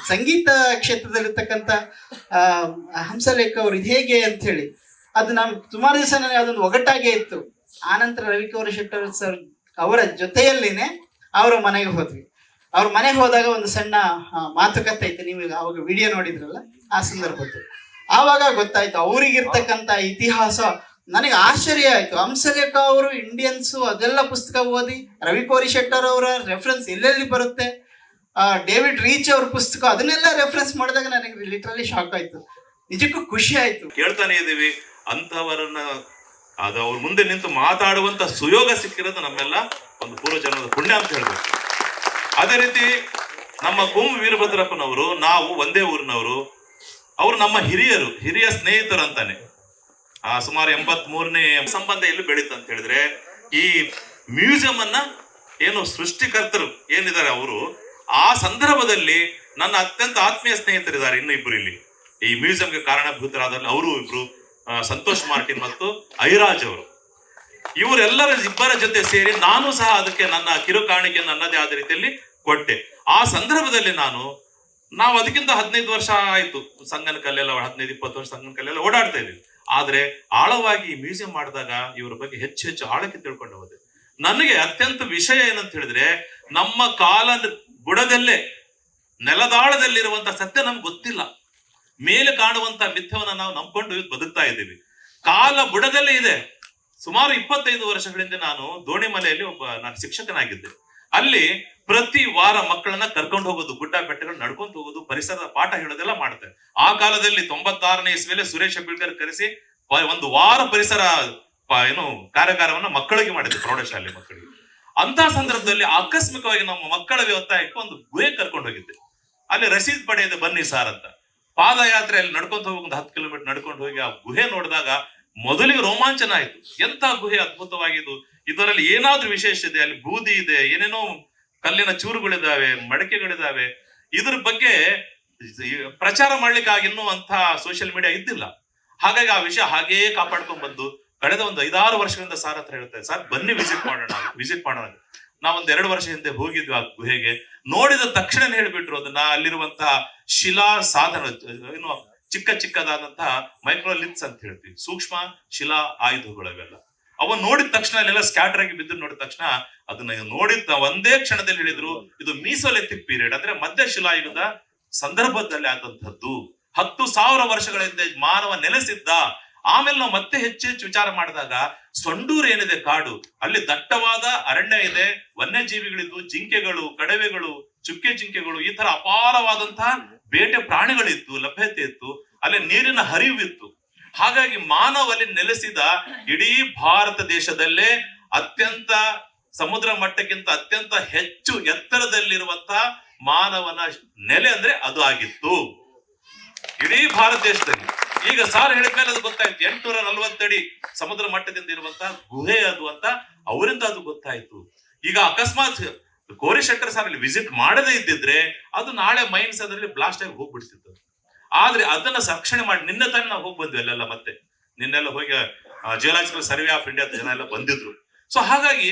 ಸಂಗೀತ ಕ್ಷೇತ್ರದಲ್ಲಿರ್ತಕ್ಕಂಥ ಹಂಸಲೇಖ ಅವರು ಇದು ಹೇಗೆ ಅಂತ ಹೇಳಿ ಅದು ನಮ್ ಸುಮಾರು ದಿವಸ ನನಗೆ ಅದೊಂದು ಒಗಟಾಗೆ ಇತ್ತು. ಆನಂತರ ರವಿ ಕೋರಿ ಶೆಟ್ಟರ್ ಸರ್ ಅವರ ಜೊತೆಯಲ್ಲಿನೇ ಅವರ ಮನೆಗೆ ಹೋದ್ವಿ. ಅವ್ರ ಮನೆಗೆ ಹೋದಾಗ ಒಂದು ಸಣ್ಣ ಮಾತುಕತೆ ಐತೆ ನೀವು ಅವಾಗ ವಿಡಿಯೋ ನೋಡಿದ್ರಲ್ಲ, ಆ ಸಂದರ್ಭದ್ದು. ಆವಾಗ ಗೊತ್ತಾಯ್ತು, ಅವ್ರಿಗಿರ್ತಕ್ಕಂಥ ಇತಿಹಾಸ ನನಗೆ ಆಶ್ಚರ್ಯ ಆಯ್ತು. ಹಂಸಲೇಖ ಅವರು ಇಂಡಿಯನ್ಸು ಅದೆಲ್ಲ ಪುಸ್ತಕ ಓದಿ ರವಿ ಕೋರಿ ಶೆಟ್ಟರ್ ಅವರ ರೆಫರೆನ್ಸ್ ಎಲ್ಲೆಲ್ಲಿ ಬರುತ್ತೆ ಡೇವಿಡ್ ರೀಚ್ ಅವ್ರ ಪುಸ್ತಕ, ಅದನ್ನೆಲ್ಲ ರೆಫರೆನ್ಸ್ ಮಾಡಿದಾಗ ನನಗೆ ಲಿಟ್ರಲಿ ಶಾಕ್ ಆಯ್ತು. ನಿಜಕ್ಕೂ ಖುಷಿ ಆಯ್ತು. ಕೇಳ್ತಾನೆ ಇದ್ದೀವಿ ಅಂತವರನ್ನ ಅದು ಅವ್ರ ಮುಂದೆ ನಿಂತು ಮಾತಾಡುವಂತ ಸುಯೋಗ ಸಿಕ್ಕಿರೋದು ನಮ್ಮೆಲ್ಲ ಒಂದು ಪೂರ್ವಜನ್ಮದ ಪುಣ್ಯ ಅಂತ ಹೇಳ್ಬೇಕು ಅದೇ ರೀತಿ ನಮ್ಮ ಕುಂ ವೀರಭದ್ರಪ್ಪನವರು, ನಾವು ಒಂದೇ ಊರಿನವರು, ಅವರು ನಮ್ಮ ಹಿರಿಯರು, ಹಿರಿಯ ಸ್ನೇಹಿತರು ಅಂತಾನೆ. ಆ ಸುಮಾರು ಎಂಬತ್ ಮೂರನೇ ಸಂಬಂಧ ಎಲ್ಲಿ ಬೆಳೀತು ಅಂತ ಹೇಳಿದ್ರೆ, ಈ ಮ್ಯೂಸಿಯಂ ಅನ್ನ ಏನು ಸೃಷ್ಟಿಕರ್ತರು ಏನಿದ್ದಾರೆ ಅವರು, ಆ ಸಂದರ್ಭದಲ್ಲಿ ನನ್ನ ಅತ್ಯಂತ ಆತ್ಮೀಯ ಸ್ನೇಹಿತರಿದ್ದಾರೆ ಇನ್ನು ಇಬ್ಬರು ಇಲ್ಲಿ. ಈ ಮ್ಯೂಸಿಯಂಗೆ ಕಾರಣಭೂತರಾದ ಅವರು ಇಬ್ರು ಸಂತೋಷ್ ಮಾರ್ಟಿನ್ ಮತ್ತು ಐರಾಜ್ ಅವರು. ಇವರೆಲ್ಲರ ಇಬ್ಬರ ಜೊತೆ ಸೇರಿ ನಾನು ಸಹ ಅದಕ್ಕೆ ನನ್ನ ಕಿರು ಕಾಣಿಕೆ ನನ್ನದೇ ಆದ ರೀತಿಯಲ್ಲಿ ಕೊಟ್ಟೆ. ಆ ಸಂದರ್ಭದಲ್ಲಿ ನಾನು, ನಾವು ಅದಕ್ಕಿಂತ ಹದಿನೈದು ವರ್ಷ ಆಯ್ತು. ಸಂಗನ ಕಲ್ಲೆಲ್ಲ, ಹದಿನೈದು, ಇಪ್ಪತ್ತು ವರ್ಷ ಸಂಗನ ಕಲ್ಲೆಲ್ಲ ಓಡಾಡ್ತಾ ಇದ್ವಿ. ಆದ್ರೆ ಆಳವಾಗಿ ಮ್ಯೂಸಿಯಂ ಮಾಡಿದಾಗ ಇವರ ಬಗ್ಗೆ ಹೆಚ್ಚು ಹೆಚ್ಚು ಆಳಕ್ಕೆ ತಿಳ್ಕೊಂಡು ಹೋದೆ. ನನಗೆ ಅತ್ಯಂತ ವಿಷಯ ಏನಂತ ಹೇಳಿದ್ರೆ, ನಮ್ಮ ಕಾಲ ಬುಡದಲ್ಲೇ ನೆಲದಾಳದಲ್ಲಿರುವಂತಹ ಸತ್ಯ ನಮ್ಗೆ ಗೊತ್ತಿಲ್ಲ. ಮೇಲೆ ಕಾಣುವಂತ ಮಿಥ್ಯವನ್ನ ನಾವು ನಂಬ್ಕೊಂಡು ಬದುಕ್ತಾ ಇದ್ದೀವಿ. ಕಾಲ ಬುಡದಲ್ಲೇ ಇದೆ. ಸುಮಾರು ಇಪ್ಪತ್ತೈದು ವರ್ಷಗಳಿಂದ ನಾನು ದೋಣಿಮಲೆಯಲ್ಲಿ ಒಬ್ಬ, ನಾನು ಶಿಕ್ಷಕನಾಗಿದ್ದೆ. ಅಲ್ಲಿ ಪ್ರತಿ ವಾರ ಮಕ್ಕಳನ್ನ ಕರ್ಕೊಂಡು ಹೋಗೋದು, ಗುಡ್ಡ ಬೆಟ್ಟಗಳು ನಡ್ಕೊಂಡು ಹೋಗೋದು, ಪರಿಸರದ ಪಾಠ ಹೇಳೋದೆಲ್ಲ ಮಾಡ್ತಾರೆ ಆ ಕಾಲದಲ್ಲಿ ತೊಂಬತ್ತಾರನೇ ಇಸ್ವಿಯಲ್ಲಿ ಸುರೇಶ್ ಅಂಬೇಡ್ಕರ್ ಕರೆಸಿ ಒಂದು ವಾರ ಪರಿಸರ ಏನು ಕಾರ್ಯಾಗಾರವನ್ನ ಮಕ್ಕಳಿಗೆ ಮಾಡಿದ್ರು, ಪ್ರೌಢಶಾಲೆ ಮಕ್ಕಳಿಗೆ. ಅಂತ ಸಂದರ್ಭದಲ್ಲಿ ಆಕಸ್ಮಿಕವಾಗಿ ನಮ್ಮ ಮಕ್ಕಳ ಒತ್ತಾಯಕ್ಕೆ ಒಂದು ಗುಹೆ ಕರ್ಕೊಂಡು ಹೋಗಿದ್ದೆ. ಅಲ್ಲಿ ರಸೀದ್ ಪಡೆಯದೆ ಬನ್ನಿ ಸಾರ್ ಅಂತ. ಪಾದಯಾತ್ರೆಯಲ್ಲಿ ನಡ್ಕೊಂತ ಹೋಗಿ ಒಂದು ಹತ್ತು ಕಿಲೋಮೀಟರ್ ನಡ್ಕೊಂಡು ಹೋಗಿ ಆ ಗುಹೆ ನೋಡಿದಾಗ ಮೊದಲಿಗೆ ರೋಮಾಂಚನ ಆಯ್ತು. ಎಂತ ಗುಹೆ ಅದ್ಭುತವಾಗಿದ್ದು. ಇದರಲ್ಲಿ ಏನಾದ್ರೂ ವಿಶೇಷ ಇದೆ? ಅಲ್ಲಿ ಬೂದಿ ಇದೆ, ಏನೇನೋ ಕಲ್ಲಿನ ಚೂರುಗಳಿದಾವೆ ಮಡಕೆಗಳಿದಾವೆ ಇದ್ರ ಬಗ್ಗೆ ಪ್ರಚಾರ ಮಾಡ್ಲಿಕ್ಕಾಗಿ ಇನ್ನೂ ಅಂತ ಸೋಷಿಯಲ್ ಮೀಡಿಯಾ ಇದ್ದಿಲ್ಲ. ಹಾಗಾಗಿ ಆ ವಿಷಯ ಹಾಗೇ ಕಾಪಾಡ್ಕೊಂಡ್ ಬಂದು ಕಳೆದ ಒಂದು ಐದಾರು ವರ್ಷಗಳಿಂದ ಸಾರ್ ಹತ್ರ ಹೇಳ್ತಾರೆ ಸರ್, ಬನ್ನಿ ವಿಸಿಟ್ ಮಾಡೋಣ ವಿಸಿಟ್ ಮಾಡೋಣ. ನಾವೊಂದ್ ಎರಡು ವರ್ಷ ಹಿಂದೆ ಹೋಗಿದ್ವಿ ಆ ಗುಹೆಗೆ. ನೋಡಿದ ತಕ್ಷಣ ಹೇಳ್ಬಿಟ್ರು ಅದನ್ನ ಅಲ್ಲಿರುವಂತಹ ಶಿಲಾ ಸಾಧನ ಏನು ಚಿಕ್ಕ ಚಿಕ್ಕದಾದಂತಹ ಮೈಕ್ರೋಲಿತ್ಸ್ ಅಂತ ಹೇಳ್ತೀವಿ. ಸೂಕ್ಷ್ಮ ಶಿಲಾ ಆಯುಧಗಳವೆಲ್ಲ ಅವ ನೋಡಿದ ತಕ್ಷಣ ಅಲ್ಲೆಲ್ಲ ಸ್ಕ್ಯಾಟರ್ ಆಗಿ ಬಿದ್ದು ನೋಡಿದ ತಕ್ಷಣ ಅದನ್ನ ನೋಡಿದ ಒಂದೇ ಕ್ಷಣದಲ್ಲಿ ಹೇಳಿದ್ರು, ಇದು ಮೀಸೋಲೆಥಿಕ್ ಪೀರಿಯಡ್. ಅಂದ್ರೆ ಮಧ್ಯ ಶಿಲಾಯುಗದ ಸಂದರ್ಭದಲ್ಲಿ ಆದಂತಹದ್ದು ಹತ್ತು ಸಾವಿರ ವರ್ಷಗಳ ಹಿಂದೆ ಮಾನವ ನೆಲೆಸಿದ್ದ. ಆಮೇಲೆ ನಾವು ಮತ್ತೆ ಹೆಚ್ಚು ಹೆಚ್ಚು ವಿಚಾರ ಮಾಡಿದಾಗ ಸೊಂಡೂರು ಏನಿದೆ ಕಾಡು? ಅಲ್ಲಿ ದಟ್ಟವಾದ ಅರಣ್ಯ ಇದೆ, ವನ್ಯಜೀವಿಗಳಿದ್ದು, ಜಿಂಕೆಗಳು, ಕಡವೆಗಳು, ಚುಕ್ಕೆ ಜಿಂಕೆಗಳು, ಈ ತರ ಅಪಾರವಾದಂತಹ ಬೇಟೆ ಪ್ರಾಣಿಗಳಿತ್ತು, ಲಭ್ಯತೆ ಇತ್ತು, ಅಲ್ಲಿ ನೀರಿನ ಹರಿವಿತ್ತು. ಹಾಗಾಗಿ ಮಾನವ ಅಲ್ಲಿ ನೆಲೆಸಿದ ಇಡೀ ಭಾರತ ದೇಶದಲ್ಲೇ ಅತ್ಯಂತ ಸಮುದ್ರ ಮಟ್ಟಕ್ಕಿಂತ ಅತ್ಯಂತ ಹೆಚ್ಚು ಎತ್ತರದಲ್ಲಿರುವಂತಹ ಮಾನವನ ನೆಲೆ ಅಂದ್ರೆ ಅದು ಆಗಿತ್ತು. ಇಡೀ ಭಾರತ ದೇಶದಲ್ಲಿ. ಈಗ ಸಾರ್ ಹೇಳಿದ್ಮೇಲೆ ಅದು ಗೊತ್ತಾಯ್ತು. ಎಂಟುನೂರ ನಲ್ವತ್ತಡಿ ಸಮುದ್ರ ಮಟ್ಟದಿಂದ ಇರುವಂತಹ ಗುಹೆ ಅದು ಅಂತ ಅವರಿಂದ ಅದು ಗೊತ್ತಾಯ್ತು. ಈಗ ಅಕಸ್ಮಾತ್ ಕೋರಿ ಶೆಟ್ಟರ್ ಸರ್ ಅಲ್ಲಿ ವಿಸಿಟ್ ಮಾಡದೇ ಇದ್ದಿದ್ರೆ ಅದು ನಾಳೆ ಮೈನ್ಸ್ ಅದರಲ್ಲಿ ಬ್ಲಾಸ್ಟ್ ಆಗಿ ಹೋಗ್ಬಿಡ್ತಿತ್ತು. ಆದ್ರೆ ಅದನ್ನ ಸಂರಕ್ಷಣೆ ಮಾಡಿ ನಿನ್ನೆ ತಾನೇ ನಾವು ಹೋಗಿ ಬಂದ್ವಿ ಅಲ್ಲೆಲ್ಲ ಮತ್ತೆ. ನಿನ್ನೆಲ್ಲ ಹೋಗಿ ಜಿಯೋಲಾಜಿಕಲ್ ಸರ್ವೆ ಆಫ್ ಇಂಡಿಯಾ ಜನ ಎಲ್ಲ ಬಂದಿದ್ರು. ಸೊ ಹಾಗಾಗಿ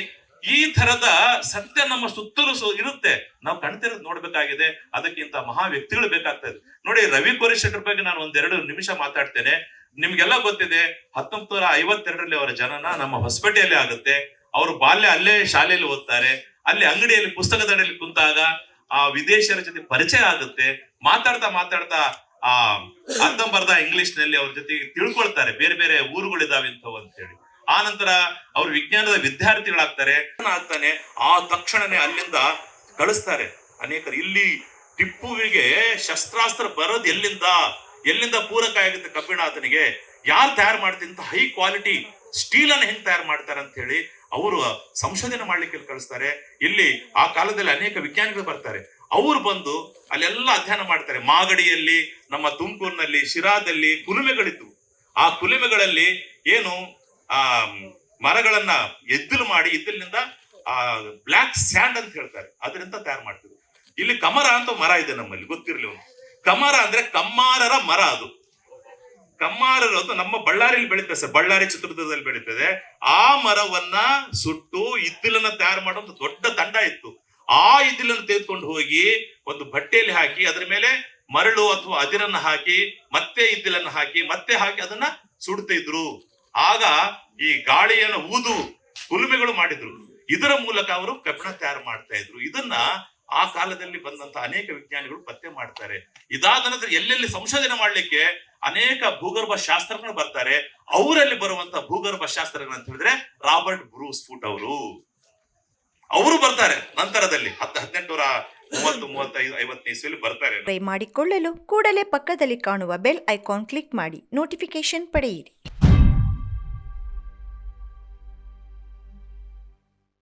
ಈ ತರದ ಸತ್ಯ ನಮ್ಮ ಸುತ್ತಲೂ ಇರುತ್ತೆ. ನಾವು ಕಣ್ತಿರೋದು ನೋಡ್ಬೇಕಾಗಿದೆ. ಅದಕ್ಕಿಂತ ಮಹಾ ವ್ಯಕ್ತಿಗಳು ಬೇಕಾಗ್ತದೆ ನೋಡಿ ರವಿ ಕೋರಿ ಶೆಟ್ಟರ್ ಬಗ್ಗೆ ನಾನು ಒಂದೆರಡು ನಿಮಿಷ ಮಾತಾಡ್ತೇನೆ. ನಿಮ್ಗೆಲ್ಲ ಗೊತ್ತಿದೆ ಹತ್ತೊಂಬತ್ತು ನೂರ ಐವತ್ತೆರಡರಲ್ಲಿ ಅವರ ಜನನ ನಮ್ಮ ಹೊಸಪೇಟೆಯಲ್ಲಿ ಆಗುತ್ತೆ. ಅವರು ಬಾಲ್ಯ ಅಲ್ಲೇ ಶಾಲೆಯಲ್ಲಿ ಓದ್ತಾರೆ, ಅಲ್ಲಿ ಅಂಗಡಿಯಲ್ಲಿ ಪುಸ್ತಕದ ಅಂಗಡಿಯಲ್ಲಿ ಕುಂತಾಗ ಆ ವಿದೇಶಿಯರ ಜೊತೆ ಪರಿಚಯ ಆಗುತ್ತೆ. ಮಾತಾಡ್ತಾ ಮಾತಾಡ್ತಾ ಆ ಅರ್ಧಂಬರ್ಧ ಇಂಗ್ಲಿಷ್ನಲ್ಲಿ ಅವ್ರ ಜೊತೆ ತಿಳ್ಕೊಳ್ತಾರೆ, ಬೇರೆ ಬೇರೆ ಊರುಗಳಿದಾವೆ ಇಂಥವು ಅಂತ ಹೇಳಿ ಆ ನಂತರ ಅವ್ರ ವಿಜ್ಞಾನದ ವಿದ್ಯಾರ್ಥಿಗಳಾಗ್ತಾರೆ. ಆಗ್ತಾನೆ ಆ ತಕ್ಷಣನೇ ಅಲ್ಲಿಂದ ಕಳಿಸ್ತಾರೆ. ಅನೇಕರು, ಇಲ್ಲಿ ಟಿಪ್ಪುವಿಗೆ ಶಸ್ತ್ರಾಸ್ತ್ರ ಬರೋದು ಎಲ್ಲಿಂದ? ಎಲ್ಲಿಂದ ಪೂರಕ ಆಗುತ್ತೆ ಕಬ್ಬಿಣ ಆತನಿಗೆ ಯಾರು ತಯಾರು ಮಾಡ್ತಿಂತ ಹೈ ಕ್ವಾಲಿಟಿ ಸ್ಟೀಲ್ ಅನ್ನು ಹೆಂಗ್ ತಯಾರು ಮಾಡ್ತಾರೆ ಅಂತ ಹೇಳಿ ಅವರು ಸಂಶೋಧನೆ ಮಾಡ್ಲಿಕ್ಕೆ ಕಳಿಸ್ತಾರೆ. ಇಲ್ಲಿ ಆ ಕಾಲದಲ್ಲಿ ಅನೇಕ ವಿಜ್ಞಾನಿಗಳು ಬರ್ತಾರೆ. ಅವರು ಬಂದು ಅಲ್ಲೆಲ್ಲ ಅಧ್ಯಯನ ಮಾಡ್ತಾರೆ. ಮಾಗಡಿಯಲ್ಲಿ, ನಮ್ಮ ತುಮಕೂರಿನಲ್ಲಿ, ಶಿರಾದಲ್ಲಿ ಕುಲುಮೆಗಳಿತ್ತು ಆ ಕುಲುಮೆಗಳಲ್ಲಿ ಏನು, ಆ ಮರಗಳನ್ನ ಎದ್ದಿಲು ಮಾಡಿ ಇದ್ದಲಿನಿಂದ, ಆ, ಬ್ಲಾಕ್ ಸ್ಯಾಂಡ್ ಅಂತ ಹೇಳ್ತಾರೆ. ಅದರಿಂದ ತಯಾರು ಮಾಡ್ತಿದ್ರು. ಇಲ್ಲಿ ಕಮರ ಅಂತ ಮರ ಇದೆ ನಮ್ಮಲ್ಲಿ. ಗೊತ್ತಿರ್ಲಿ ಕಮರ ಅಂದ್ರೆ ಕಮ್ಮಾರರ ಮರ ಅದು. ಕಮ್ಮಾರರು ಅದು ನಮ್ಮ ಬಳ್ಳಾರಿಯಲ್ಲಿ ಬೆಳೀತದೆ ಸರ್. ಬಳ್ಳಾರಿ ಚಿತ್ರದುರ್ಗದಲ್ಲಿ ಬೆಳೀತದೆ. ಆ ಮರವನ್ನ ಸುಟ್ಟು ಇದ್ದಿಲನ್ನ ತಯಾರು ಮಾಡುವಂತ ದೊಡ್ಡ ತಂಡ ಇತ್ತು. ಆ ಇದ್ದಿಲನ್ನು ತೆಗೆದುಕೊಂಡು ಹೋಗಿ ಒಂದು ಬಟ್ಟೆಯಲ್ಲಿ ಹಾಕಿ ಅದ್ರ ಮೇಲೆ ಮರಳು ಅಥವಾ ಅದಿರನ್ನ ಹಾಕಿ, ಮತ್ತೆ ಇದ್ದಿಲನ್ನ ಹಾಕಿ, ಮತ್ತೆ ಹಾಕಿ ಅದನ್ನ ಸುಡ್ತಿದ್ರು ಆಗ ಈ ಗಾಳಿಯನ್ನು ಊದು ಕುಲುಮೆಗಳು ಮಾಡಿದ್ರು. ಇದರ ಮೂಲಕ ಅವರು ಕಬ್ಬಿಣ ತಯಾರು ಮಾಡ್ತಾ ಇದ್ರು. ಇದನ್ನ ಆ ಕಾಲದಲ್ಲಿ ಬಂದಂತ ಅನೇಕ ವಿಜ್ಞಾನಿಗಳು ಪತ್ತೆ ಮಾಡ್ತಾರೆ. ಇದಾದ ನಂತರ ಎಲ್ಲೆಲ್ಲಿ ಸಂಶೋಧನೆ ಮಾಡ್ಲಿಕ್ಕೆ ಅನೇಕ ಭೂಗರ್ಭ ಶಾಸ್ತ್ರಗಳು ಬರ್ತಾರೆ. ಅವರಲ್ಲಿ ಬರುವಂತ ಭೂಗರ್ಭ ಶಾಸ್ತ್ರಗಳು ಅಂತ ಹೇಳಿದ್ರೆ ರಾಬರ್ಟ್ ಬ್ರೂಸ್ ಫುಟ್ ಅವರು. ಅವರು ಬರ್ತಾರೆ ನಂತರದಲ್ಲಿ ಹತ್ತು ಹದಿನೆಂಟು ಮೂವತ್ತು, ಮೂವತ್ತೈದು, ಐವತ್ತನೇ ಬರ್ತಾರೆ. ಟ್ರೈ ಮಾಡಿಕೊಳ್ಳಲು ಕೂಡಲೇ ಪಕ್ಕದಲ್ಲಿ ಕಾಣುವ ಬೆಲ್ ಐಕಾನ್ ಕ್ಲಿಕ್ ಮಾಡಿ. ನೋಟಿಫಿಕೇಶನ್ ಪಡೆಯಿರಿ.